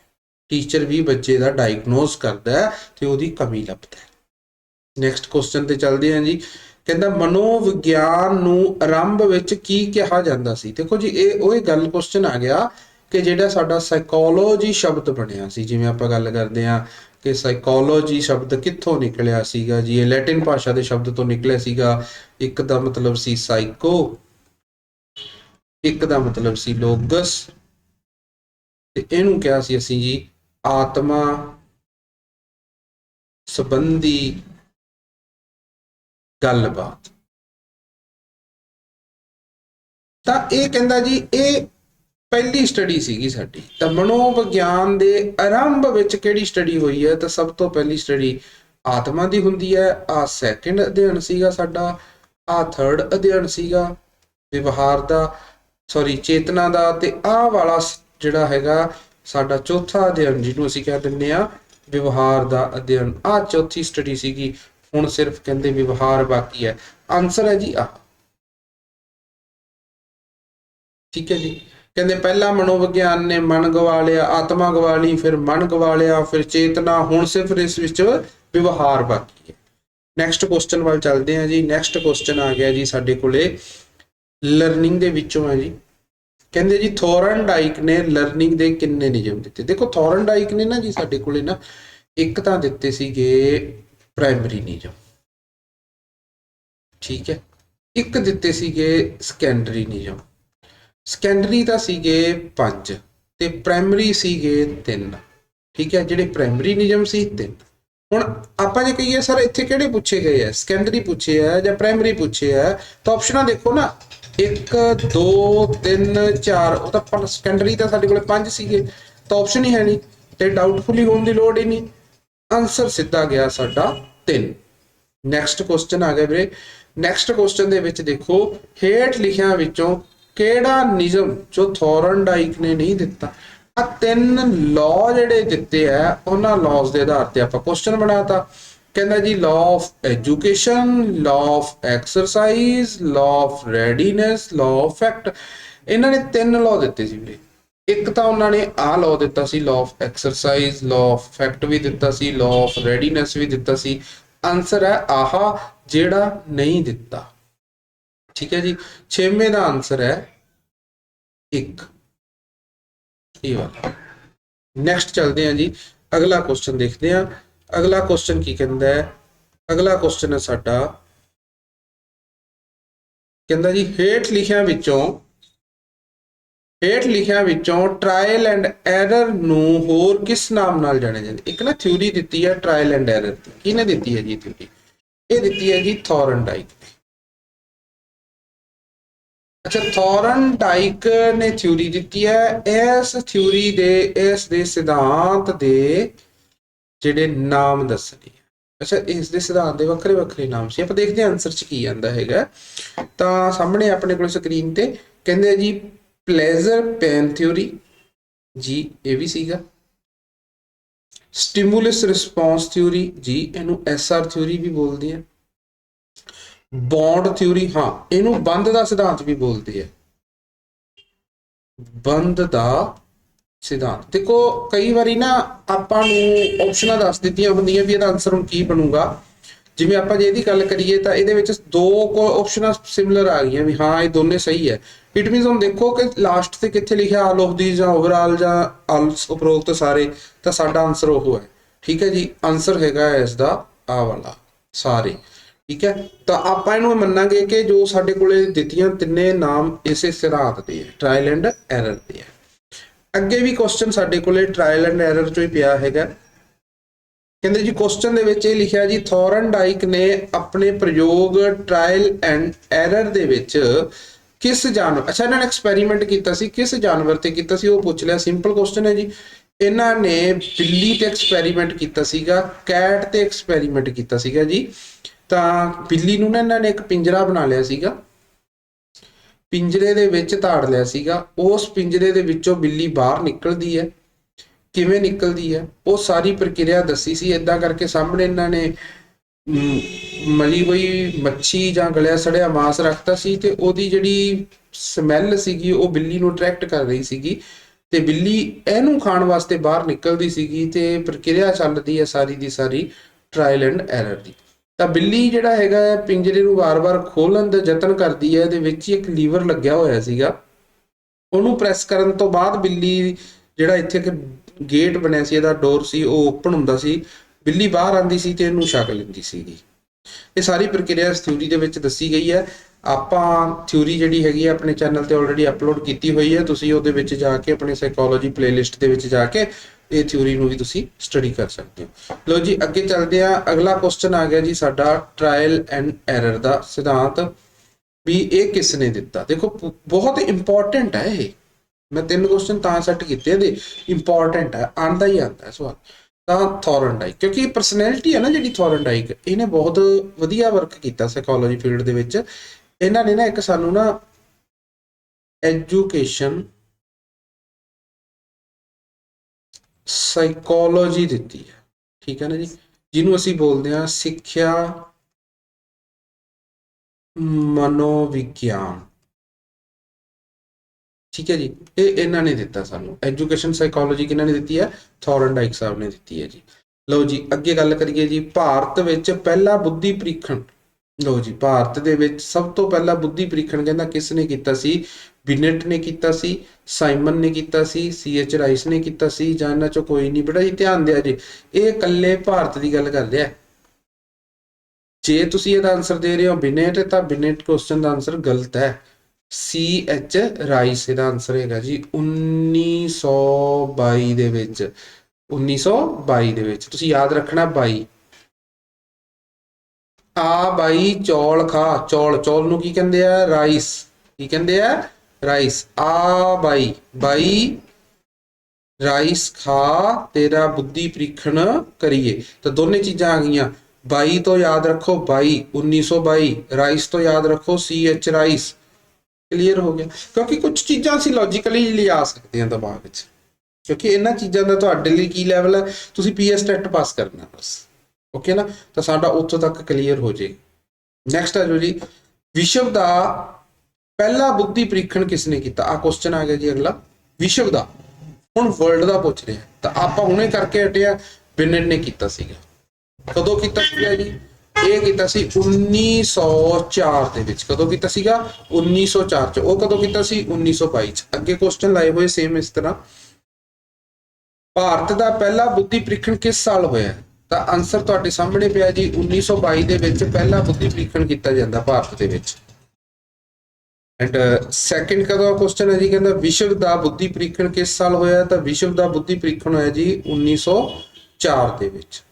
ਟੀਚਰ ਵੀ ਬੱਚੇ ਦਾ ਡਾਇਗਨੋਸ ਕਰਦਾ ਹੈ ਤੇ ਉਹਦੀ ਕਮੀ ਲੱਭਦਾ ਹੈ। ਨੈਕਸਟ ਕੁਐਸਚਨ ਤੇ ਚੱਲਦੇ ਹਾਂ ਜੀ। ਕਹਿੰਦਾ, ਮਨੋਵਿਗਿਆਨ ਨੂੰ ਆਰੰਭ ਵਿੱਚ ਕੀ ਕਿਹਾ ਜਾਂਦਾ ਸੀ? ਦੇਖੋ ਜੀ, ਇਹ ਉਹ ਗੱਲ ਕੁਐਸਚਨ ਆ ਗਿਆ ਕਿ ਜਿਹੜਾ ਸਾਡਾ ਸਾਈਕੋਲੋਜੀ ਸ਼ਬਦ ਬਣਿਆ ਸੀ। ਜਿਵੇਂ ਆਪਾਂ ਗੱਲ ਕਰਦੇ ਹਾਂ ਕਿ ਸਾਈਕੋਲੋਜੀ ਸ਼ਬਦ ਕਿੱਥੋਂ ਨਿਕਲਿਆ ਸੀਗਾ ਜੀ? ਇਹ ਲੈਟਿਨ ਭਾਸ਼ਾ ਦੇ ਸ਼ਬਦ ਤੋਂ ਨਿਕਲਿਆ ਸੀਗਾ। ਇੱਕ ਦਾ ਮਤਲਬ ਸੀ ਸਾਈਕੋ ਇੱਕ ਦਾ ਮਤਲਬ ਸੀ ਲੋਗਸ ਤੇ ਇਹਨੂੰ ਕਿਹਾ ਸੀ ਅਸੀਂ ਜੀ, ਆਤਮਾ ਸੰਬੰਧੀ ਗੱਲਬਾਤ। ਤਾਂ ਇਹ ਕਹਿੰਦਾ ਜੀ, ਇਹ ਪਹਿਲੀ ਸਟੱਡੀ ਸੀਗੀ ਸਾਡੀ। ਤਾਂ ਮਨੋਵਿਗਿਆਨ ਦੇ ਆਰੰਭ ਵਿੱਚ ਕਿਹੜੀ ਸਟੱਡੀ ਹੋਈ ਹੈ? ਤਾਂ ਸਭ ਤੋਂ ਪਹਿਲੀ ਸਟੱਡੀ ਆਤਮਾ ਦੀ ਹੁੰਦੀ ਹੈ। ਆ ਸੈਕੰਡ ਅਧਿਐਨ ਸੀਗਾ ਸਾਡਾ। ਆ ਥਰਡ ਅਧਿਐਨ ਸੀਗਾ ਵਿਵਹਾਰ ਦਾ ਸੌਰੀ ਚੇਤਨਾ ਦਾ। ਤੇ ਆਹ ਵਾਲਾ ਜਿਹੜਾ ਹੈਗਾ ਸਾਡਾ ਚੌਥਾ ਅਧਿਐਨ, ਜਿਹਨੂੰ ਅਸੀਂ ਕਹਿ ਦਿੰਦੇ ਆ ਵਿਵਹਾਰ ਦਾ ਅਧਿਐਨ। ਆ ਚੌਥੀ ਸਟੱਡੀ ਸੀਗੀ ਹੁਣ ਸਿਰਫ ਕਹਿੰਦੇ ਵਿਵਹਾਰ ਬਾਕੀ ਹੈ। ਆਨਸਰ ਹੈ ਜੀ ਆ ਠੀਕ ਹੈ ਜੀ। ਕਹਿੰਦੇ ਪਹਿਲਾ ਮਨੋਵਿਗਿਆਨ ਨੇ ਮਨ ਗਵਾ ਲਿਆ ਆਤਮਾ ਗਵਾ ਲਈ ਫਿਰ ਮਨ ਗਵਾ ਲਿਆ ਫਿਰ ਚੇਤਨਾ, ਹੁਣ ਸਿਰਫ ਇਸ ਵਿੱਚ ਵਿਵਹਾਰ ਬਾਕੀ ਹੈ। ਨੈਕਸਟ ਕੁਐਸਚਨ ਵੱਲ ਚੱਲਦੇ ਹਾਂ ਜੀ। ਨੈਕਸਟ ਕੁਐਸਚਨ ਆ ਗਿਆ ਜੀ ਸਾਡੇ ਕੋਲੇ। ਲਰਨਿੰਗ ਦੇ ਵਿੱਚੋਂ ਹੈ ਜੀ। ਕਹਿੰਦੇ ਜੀ ਥੋਰਨਡਾਈਕ ਨੇ ਲਰਨਿੰਗ ਦੇ ਕਿੰਨੇ ਨਿਯਮ ਦਿੱਤੇ। ਦੇਖੋ ਥੋਰਨਡਾਈਕ ਨੇ ਨਾ ਜੀ ਸਾਡੇ ਕੋਲੇ ਨਾ ਇੱਕ ਤਾਂ ਦਿੱਤੇ ਸੀਗੇ ਪ੍ਰਾਇਮਰੀ ਨਿਯਮ ਠੀਕ ਹੈ? ਇੱਕ ਦਿੱਤੇ ਸੀਗੇ ਸੈਕੰਡਰੀ ਨਿਯਮ ਸੈਕੰਡਰੀ ਤਾਂ ਸੀਗੇ 5 ਤੇ ਪ੍ਰਾਇਮਰੀ ਸੀਗੇ 3 ਠੀਕ ਹੈ? ਜਿਹੜੇ ਪ੍ਰਾਇਮਰੀ ਨਿਯਮ ਸੀ 3 ਹੁਣ ਆਪਾਂ ਜੇ ਕਹੀਏ, ਸਰ, ਇੱਥੇ ਕਿਹੜੇ ਪੁੱਛੇ ਗਏ ਆ? ਸੈਕੰਡਰੀ ਪੁੱਛੇ ਆ ਜਾਂ ਪ੍ਰਾਇਮਰੀ ਪੁੱਛੇ ਆ? ਤਾਂ ਆਪਸ਼ਨਾਂ ਦੇਖੋ ਨਾ। 1 2 3 4 ਉਹ ਤਾਂ ਸੈਕੰਡਰੀ ਤਾਂ ਸਾਡੇ ਕੋਲੇ 5 ਸੀਗੇ। ਤਾਂ ਆਪਸ਼ਨ ਹੀ ਹੈ ਨਹੀਂ। ਤੇ ਡਾਊਟਫੁਲੀ ਹੋਣ ਦੀ ਲੋੜ ਹੀ ਨਹੀਂ। ਆਨਸਰ ਸਿੱਧਾ ਗਿਆ ਸਾਡਾ 3 ਨੈਕਸਟ ਕੁਐਸਚਨ ਆ ਗਿਆ ਵੀਰੇ। ਨੈਕਸਟ ਕੁਐਸਚਨ ਦੇ ਵਿੱਚ ਦੇਖੋ, ਹੇਠ ਲਿਖਿਆਂ ਵਿੱਚੋਂ ਕਿਹੜਾ ਨਿਯਮ ਜੋ ਥੋਰਨਡਾਈਕ ਨੇ ਨਹੀਂ ਦਿੱਤਾ? ਆ ਤਿੰਨ ਲਾਅ ਜਿਹੜੇ ਦਿੱਤੇ ਆ, ਉਹਨਾਂ ਲਾਅਸ ਦੇ ਆਧਾਰ ਤੇ ਆਪਾਂ ਕੁਐਸਚਨ ਬਣਾਤਾ। ਕਹਿੰਦਾ ਜੀ law of education law of exercise law of readiness law of fact ਇਹਨਾਂ ਨੇ ਤਿੰਨ ਲਾਅ ਦਿੱਤੇ ਸੀ ਵੀਰੇ। ਇੱਕ ਤਾਂ ਉਹਨਾਂ ਨੇ ਆਹ ਲਾਅ ਦਿੱਤਾ ਸੀ law of exercise law of effect ਵੀ ਦਿੱਤਾ ਸੀ ਲਾਅ ਆਫ ਰੈਡੀਨੈਸ ਵੀ ਦਿੱਤਾ ਸੀ। ਆਨਸਰ ਹੈ ਆਹ, ਜਿਹੜਾ ਨਹੀਂ ਦਿੱਤਾ। ਠੀਕ ਹੈ ਜੀ? ਛੇਵੇਂ ਦਾ ਆਨਸਰ ਹੈ 1 ਇਹ ਵਾਲਾ। ਨੈਕਸਟ ਚੱਲਦੇ ਹਾਂ ਜੀ। ਅਗਲਾ ਕੁਐਸਚਨ ਦੇਖਦੇ ਹਾਂ। ਅਗਲਾ ਕੁਐਸਚਨ ਕੀ ਕਹਿੰਦਾ ਹੈ? ਅਗਲਾ ਕੁਐਸਚਨ ਹੈ ਸਾਡਾ। ਕਹਿੰਦਾ ਜੀ, ਹੇਠ ਲਿਖਿਆਂ ਵਿੱਚੋਂ ਹੇਠ ਲਿਖਿਆਂ ਵਿੱਚੋਂ ਟ੍ਰਾਇਲ ਐਂਡ ਐਰਰ ਨੂੰ ਹੋਰ ਕਿਸ ਨਾਮ ਨਾਲ ਜਾਣਿਆ ਜਾਂਦਾ? ਇੱਕ ਨਾ ਥਿਊਰੀ ਦਿੱਤੀ ਹੈ ਟ੍ਰਾਇਲ ਐਂਡ ਐਰਰ ਦੀ। ਕਿਹਨੇ ਦਿੱਤੀ ਹੈ ਜੀ ਥਿਊਰੀ ਇਹ ਦਿੱਤੀ ਹੈ ਜੀ ਥੋਰਨਡਾਈਕ ਅੱਛਾ ਥੋਰਨਡਾਈਕ ਨੇ ਥਿਊਰੀ ਦਿੱਤੀ ਹੈ। ਇਸ ਥਿਊਰੀ ਦੇ, ਇਸ ਦੇ ਸਿਧਾਂਤ ਦੇ ਜਿਹੜੇ ਨਾਮ ਦੱਸਣੇ ਅੱਛਾ, ਇਸ ਦੇ ਸਿਧਾਂਤ ਦੇ ਵੱਖਰੇ ਵੱਖਰੇ ਨਾਮ ਸੀ। ਆਪਾਂ ਦੇਖਦੇ ਹਾਂ ਆਨਸਰ ਚ ਕੀ ਆਂਦਾ ਹੈਗਾ। ਤਾਂ ਸਾਹਮਣੇ ਆਪਣੇ ਕੋਲ ਸਕਰੀਨ ਤੇ ਕਹਿੰਦੇ ਜੀ ਪਲੇਜ਼ਰ ਪੈਨ ਥਿਊਰੀ ਜੀ ਇਹ ਵੀ ਸੀਗਾ ਸਟਿਮੂਲਸ ਰਿਸਪੌਂਸ ਥਿਊਰੀ ਜੀ ਇਹਨੂੰ ਐਸਆਰ ਥਿਊਰੀ ਵੀ ਬੋਲਦੇ ਆ। ਬੌਂਡ ਥਿਊਰੀ ਹਾਂ, ਇਹਨੂੰ ਬੰਦ ਦਾ ਸਿਧਾਂਤ ਵੀ ਬੋਲਦੇ ਆ। ਬੰਦ ਦਾ ਸਿਧਾਂਤ। ਦੇਖੋ, ਕਈ ਵਾਰੀ ਨਾ ਆਪਾਂ ਨੂੰ ਆਪਸ਼ਨਾਂ ਦੱਸ ਦਿੱਤੀਆਂ ਹੁੰਦੀਆਂ ਵੀ ਇਹਦਾ ਆਨਸਰ ਹੁਣ ਕੀ ਬਣੂਗਾ। ਜਿਵੇਂ ਆਪਾਂ ਜੇ ਇਹਦੀ ਗੱਲ ਕਰੀਏ ਤਾਂ ਇਹਦੇ ਵਿੱਚ ਦੋ ਕੋ ਆਪਸ਼ਨਾਂ ਸਿਮਿਲਰ ਆ ਗਈਆਂ ਵੀ ਹਾਂ, ਇਹ ਦੋਨੇ ਸਹੀ ਹੈ। ਇਟ ਮੀਨਸ ਹੁਣ ਦੇਖੋ ਕਿ ਲਾਸਟ ਤੇ ਕਿੱਥੇ ਲਿਖਿਆ ਆਲ ਆਫ ਦੀ ਜਾਂ ਓਵਰਆਲ ਜਾਂ ਆਲ ਉਪਰੋਕਤ ਸਾਰੇ, ਤਾਂ ਸਾਡਾ ਆਨਸਰ ਉਹ ਹੈ। ਠੀਕ ਹੈ ਜੀ? ਆਨਸਰ ਹੈਗਾ ਇਸ ਦਾ ਆ ਵਾਲਾ, ਸਾਰੇ। ਠੀਕ ਹੈ? ਤਾਂ ਆਪਾਂ ਇਹਨੂੰ ਮੰਨਾਂਗੇ ਕਿ ਜੋ ਸਾਡੇ ਕੋਲੇ ਦਿੱਤੀਆਂ ਤਿੰਨੇ ਨਾਮ ਇਸੇ ਸਿਧਾਂਤ ਦੇ ਹੈ ਟ੍ਰਾਇਲ ਐਂਡ ਐਰਰ ਦੇ ਹੈ। ਅੱਗੇ ਵੀ ਕੁਐਸਚਨ ਸਾਡੇ ਕੋਲੇ ਟ੍ਰਾਇਲ ਐਂਡ ਐਰਰ ਚੋਂ ਹੀ ਪਿਆ ਹੈਗਾ। ਕਹਿੰਦੇ ਜੀ ਕੁਐਸਚਨ ਦੇ ਵਿੱਚ ਇਹ ਲਿਖਿਆ ਜੀ ਥੋਰਨ ਡਾਈਕ ਨੇ ਆਪਣੇ ਪ੍ਰਯੋਗ ਟ੍ਰਾਇਲ ਐਂਡ ਐਰਰ ਦੇ ਵਿੱਚ ਕਿਸ ਜਾਨਵਰ ਅੱਛਾ, ਇਹਨਾਂ ਨੇ ਐਕਸਪੈਰੀਮੈਂਟ ਕੀਤਾ ਸੀ, ਕਿਸ ਜਾਨਵਰ ਤੇ ਕੀਤਾ ਸੀ, ਉਹ ਪੁੱਛ ਲਿਆ ਸਿੰਪਲ ਕੁਐਸਚਨ ਹੈ ਜੀ। ਇਹਨਾਂ ਨੇ ਬਿੱਲੀ ਤੇ ਐਕਸਪੈਰੀਮੈਂਟ ਕੀਤਾ ਸੀਗਾ ਕੈਟ ਤੇ ਐਕਸਪੈਰੀਮੈਂਟ ਕੀਤਾ ਸੀਗਾ ਜੀ। ਤਾਂ ਬਿੱਲੀ ਨੂੰ ਨਾ ਇਹਨਾਂ ਨੇ ਇੱਕ ਪਿੰਜਰਾ ਬਣਾ ਲਿਆ ਸੀਗਾ। ਪਿੰਜਰੇ ਦੇ ਵਿੱਚ ਧਾੜ ਲਿਆ ਸੀਗਾ। ਉਸ ਪਿੰਜਰੇ ਦੇ ਵਿੱਚੋਂ ਬਿੱਲੀ ਬਾਹਰ ਨਿਕਲਦੀ ਹੈ। ਕਿਵੇਂ ਨਿਕਲਦੀ ਹੈ? ਉਹ ਸਾਰੀ ਪ੍ਰਕਿਰਿਆ ਦੱਸੀ ਸੀ। ਇਦਾਂ ਕਰਕੇ ਸਾਹਮਣੇ ਇਹਨਾਂ ਨੇ ਮਲੀ ਹੋਈ ਮੱਛੀ ਜਾਂ ਗਲਿਆ ਸੜਿਆ ਮਾਸ ਰੱਖਤਾ ਸੀ ਤੇ ਉਹਦੀ ਜਿਹੜੀ ਸਮੈਲ ਸੀਗੀ, ਉਹ ਬਿੱਲੀ ਨੂੰ ਅਟਰੈਕਟ ਕਰ ਰਹੀ ਸੀਗੀ ਤੇ ਬਿੱਲੀ ਇਹਨੂੰ ਖਾਣ ਵਾਸਤੇ ਬਾਹਰ ਨਿਕਲਦੀ ਸੀਗੀ ਤੇ ਪ੍ਰਕਿਰਿਆ ਚੱਲਦੀ ਹੈ ਸਾਰੀ ਦੀ ਸਾਰੀ ਟ੍ਰਾਇਲ ਐਂਡ ਐਰਰ ਦੀ। ਤਾਂ ਬਿੱਲੀ ਜਿਹੜਾ ਹੈਗਾ ਪਿੰਜਰੇ ਨੂੰ ਵਾਰ-ਵਾਰ ਖੋਲਣ ਦਾ ਯਤਨ ਕਰਦੀ ਹੈ, ਇਹਦੇ ਵਿੱਚ ਹੀ ਇੱਕ ਲੀਵਰ ਲੱਗਿਆ ਹੋਇਆ ਸੀਗਾ। ਉਹਨੂੰ ਪ੍ਰੈਸ ਕਰਨ ਤੋਂ ਬਾਅਦ ਬਿੱਲੀ ਜਿਹੜਾ ਇੱਥੇ ਇੱਕ ਗੇਟ ਬਣਿਆ ਸੀ, ਇਹਦਾ ਡੋਰ ਸੀ, ਉਹ ਓਪਨ ਹੁੰਦਾ ਸੀ। ਬਿੱਲੀ ਬਾਹਰ ਆਂਦੀ ਸੀ ਤੇ ਇਹਨੂੰ ਛਕ ਲੈਂਦੀ ਸੀਗੀ। ਇਹ ਸਾਰੀ ਪ੍ਰਕਿਰਿਆ ਇਸ ਥਿਊਰੀ ਦੇ ਵਿੱਚ ਦੱਸੀ ਗਈ ਹੈ। ਆਪਾਂ ਥਿਊਰੀ ਜਿਹੜੀ ਹੈਗੀ ਹੈ ਆਪਣੇ ਚੈਨਲ ਤੇ ਆਲਰੇਡੀ ਅਪਲੋਡ ਕੀਤੀ ਹੋਈ ਹੈ। ਤੁਸੀਂ ਉਹਦੇ ਵਿੱਚ ਜਾ ਕੇ ਆਪਣੇ ਸਾਈਕੋਲੋਜੀ ਪਲੇਲਿਸਟ ਦੇ ਵਿੱਚ ਜਾ ਕੇ ਇਹ ਥਿਊਰੀ ਨੂੰ ਵੀ ਤੁਸੀਂ ਸਟੱਡੀ ਕਰ ਸਕਦੇ ਹੋ। ਲੋ ਜੀ, ਅੱਗੇ ਚੱਲਦੇ ਆ ਅਗਲਾ ਕੁਐਸਚਨ ਆ ਗਿਆ ਜੀ ਸਾਡਾ ਟ੍ਰਾਇਲ ਐਂਡ ਐਰਰ ਦਾ ਸਿਧਾਂਤ ਵੀ ਇਹ ਕਿਸ ਨੇ ਦਿੱਤਾ? ਦੇਖੋ ਬਹੁਤ ਇੰਪੋਰਟੈਂਟ ਹੈ ਇਹ। ਮੈਂ ਤਿੰਨ ਕੁਐਸਚਨ ਤਾਂ ਸੈੱਟ ਕੀਤੇ ਇਹਦੇ ਇੰਪੋਰਟੈਂਟ ਹੈ ਆਂਦਾ ਹੀ ਆਂਦਾ ਸਵਾਲ। ਤਾਂ ਥੋਰਨਡਾਈਕ ਕਿਉਂਕਿ ਪਰਸਨੈਲਿਟੀ ਹੈ ਨਾ ਜਿਹੜੀ ਥੋਰਨਡਾਈਕ ਇਹਨੇ ਬਹੁਤ ਵਧੀਆ ਵਰਕ ਕੀਤਾ ਸਾਈਕੋਲੋਜੀ ਫੀਲਡ ਦੇ ਵਿੱਚ। ਇਹਨਾਂ ਨੇ ਨਾ ਇੱਕ ਸਾਨੂੰ ਨਾ ਐਜੂਕੇਸ਼ਨ ਸਾਈਕੋਲੋਜੀ ਦਿੱਤੀ ਹੈ। ਠੀਕ ਹੈ ਨਾ ਜੀ? ਜਿਹਨੂੰ ਅਸੀਂ ਬੋਲਦੇ ਹਾਂ ਸਿੱਖਿਆ ਮਨੋਵਿਗਿਆਨ। ਠੀਕ ਹੈ ਜੀ। ਇਹ ਇਹਨਾਂ ਨੇ ਦਿੱਤਾ ਸਾਨੂੰ। ਐਜੂਕੇਸ਼ਨ ਸਾਈਕੋਲੋਜੀ ਕਿਹਨਾਂ ਨੇ ਦਿੱਤੀ ਹੈ? ਥੋਰਨਡਾਈਕ ਸਾਹਿਬ ਨੇ ਦਿੱਤੀ ਹੈ ਜੀ। ਲਓ ਜੀ, ਅੱਗੇ ਗੱਲ ਕਰੀਏ ਜੀ। ਭਾਰਤ ਵਿੱਚ ਪਹਿਲਾ ਬੁੱਧੀ ਪ੍ਰੀਖਣ। ਲਓ ਜੀ, ਭਾਰਤ ਦੇ ਵਿੱਚ ਸਭ ਤੋਂ ਪਹਿਲਾ ਬੁੱਧੀ ਪ੍ਰੀਖਣ ਕਹਿੰਦਾ ਕਿਸ ਨੇ ਕੀਤਾ ਸੀ? ਬਿਨੇਟ ਨੇ ਕੀਤਾ ਸੀ, ਸਾਈਮਨ ਨੇ ਕੀਤਾ ਸੀ ਸੀ ਐਚ ਰਾਈਸ ਨੇ ਕੀਤਾ ਸੀ, ਜਾਂ ਇਹਨਾਂ ਚੋਂ ਕੋਈ ਨਹੀਂ? ਬੜਾ ਜੀ ਧਿਆਨ ਦਿਆ ਜੀ। ਇਹ ਇਕੱਲੇ ਭਾਰਤ ਦੀ ਗੱਲ ਕਰ ਰਿਹਾ। ਜੇ ਤੁਸੀਂ ਇਹਦਾ ਆਨਸਰ ਦੇ ਰਹੇ ਹੋ ਬਿਨੇਟ, ਤਾਂ ਬਿਨੇਟ ਕੁਐਸਚਨ ਦਾ ਆਨਸਰ ਗਲਤ ਹੈ। ਸੀ ਐਚ ਰਾਈਸ ਇਹਦਾ ਆਨਸਰ ਹੈਗਾ ਜੀ 1922 ਦੇ ਵਿੱਚ 1922 ਦੇ ਵਿੱਚ। ਤੁਸੀਂ ਯਾਦ ਰੱਖਣਾ 22 ਆ ਬਾਈ ਚੌਲ ਖਾ, ਚੌਲ ਚੌਲ ਨੂੰ ਕੀ ਕਹਿੰਦੇ ਆ? ਰਾਈਸ ਕੀ ਕਹਿੰਦੇ ਆ? ਰਾਈਸ ਆ ਬਾਈ ਬਾਈ ਰਾਈਸ ਖਾ, ਤੇਰਾ ਬੁੱਧੀ ਪ੍ਰੀਖਣ ਕਰੀਏ। ਤਾਂ ਦੋਨੇ ਚੀਜ਼ਾਂ ਆ ਗਈਆਂ। 22 ਤੋਂ ਯਾਦ ਰੱਖੋ 22 1922 ਰਾਈਸ ਤੋਂ ਯਾਦ ਰੱਖੋ ਸੀ ਐਚ ਰਾਈਸ ਕਲੀਅਰ ਹੋ ਗਿਆ। ਕਿਉਂਕਿ ਕੁਝ ਚੀਜ਼ਾਂ ਅਸੀਂ ਲੌਜੀਕਲੀ ਲਿਆ ਸਕਦੇ ਹਾਂ ਦਿਮਾਗ ਵਿੱਚ। ਕਿਉਂਕਿ ਇਹਨਾਂ ਚੀਜ਼ਾਂ ਦਾ ਤੁਹਾਡੇ ਲਈ ਕੀ ਲੈਵਲ ਹੈ? ਤੁਸੀਂ ਪੀਐਸ ਟੈਟ ਪਾਸ ਕਰਨਾ ਬਸ। ਓਕੇ ਨਾ? ਤਾਂ ਸਾਡਾ ਉੱਥੋਂ ਤੱਕ ਕਲੀਅਰ ਹੋ ਜੇ। ਨੈਕਸਟ ਆ ਜੋ ਜੀ। ਵਿਸ਼ਵ ਦਾ ਪਹਿਲਾ ਬੁੱਧੀ ਪ੍ਰੀਖਣ ਕਿਸ ਨੇ ਕੀਤਾ? ਆ ਕੁਐਸਚਨ ਆ ਗਿਆ ਜੀ ਅਗਲਾ। ਵਿਸ਼ਵ ਦਾ। ਹੁਣ ਵਰਲਡ ਦਾ ਪੁੱਛ ਰਿਹਾ ਤਾਂ ਆਪਾਂ ਹੁਣੇ ਕਰਕੇ ਹਟਿਆ ਬਿਨਨ ਨੇ ਕੀਤਾ ਸੀਗਾ। ਕਦੋਂ ਕੀਤਾ ਸੀਗਾ ਜੀ? ਇਹ ਕੀਤਾ ਸੀ 1904 ਦੇ ਵਿੱਚ। ਕਦੋਂ ਕੀਤਾ ਸੀਗਾ? 1904 ਚ। ਉਹ ਕਦੋਂ ਕੀਤਾ ਸੀ? 1922 ਚ। ਅੱਗੇ ਕੁਐਸਚਨ ਲਾਏ ਹੋਏ ਸੇਮ ਇਸ ਤਰ੍ਹਾਂ। ਭਾਰਤ ਦਾ ਪਹਿਲਾ ਬੁੱਧੀ ਪ੍ਰੀਖਣ ਕਿਸ ਸਾਲ ਹੋਇਆ ਤਾਂ ਆਨਸਰ ਤੁਹਾਡੇ ਸਾਹਮਣੇ ਪਿਆ ਜੀ। 1922 ਦੇ ਵਿੱਚ ਪਹਿਲਾ ਬੁੱਧੀ ਪ੍ਰੀਖਣ ਕੀਤਾ ਜਾਂਦਾ ਭਾਰਤ ਦੇ ਵਿੱਚ। ਐਂਡ ਸੈਕਿੰਡ ਕਦੋਂ ਕੁਐਸਚਨ ਹੈ ਜੀ? ਕਹਿੰਦਾ ਵਿਸ਼ਵ ਦਾ ਬੁੱਧੀ ਪ੍ਰੀਖਣ ਕਿਸ ਸਾਲ ਹੋਇਆ ਤਾਂ ਵਿਸ਼ਵ ਦਾ ਬੁੱਧੀ ਪ੍ਰੀਖਣ ਹੋਇਆ ਜੀ 1904 ਦੇ ਵਿੱਚ।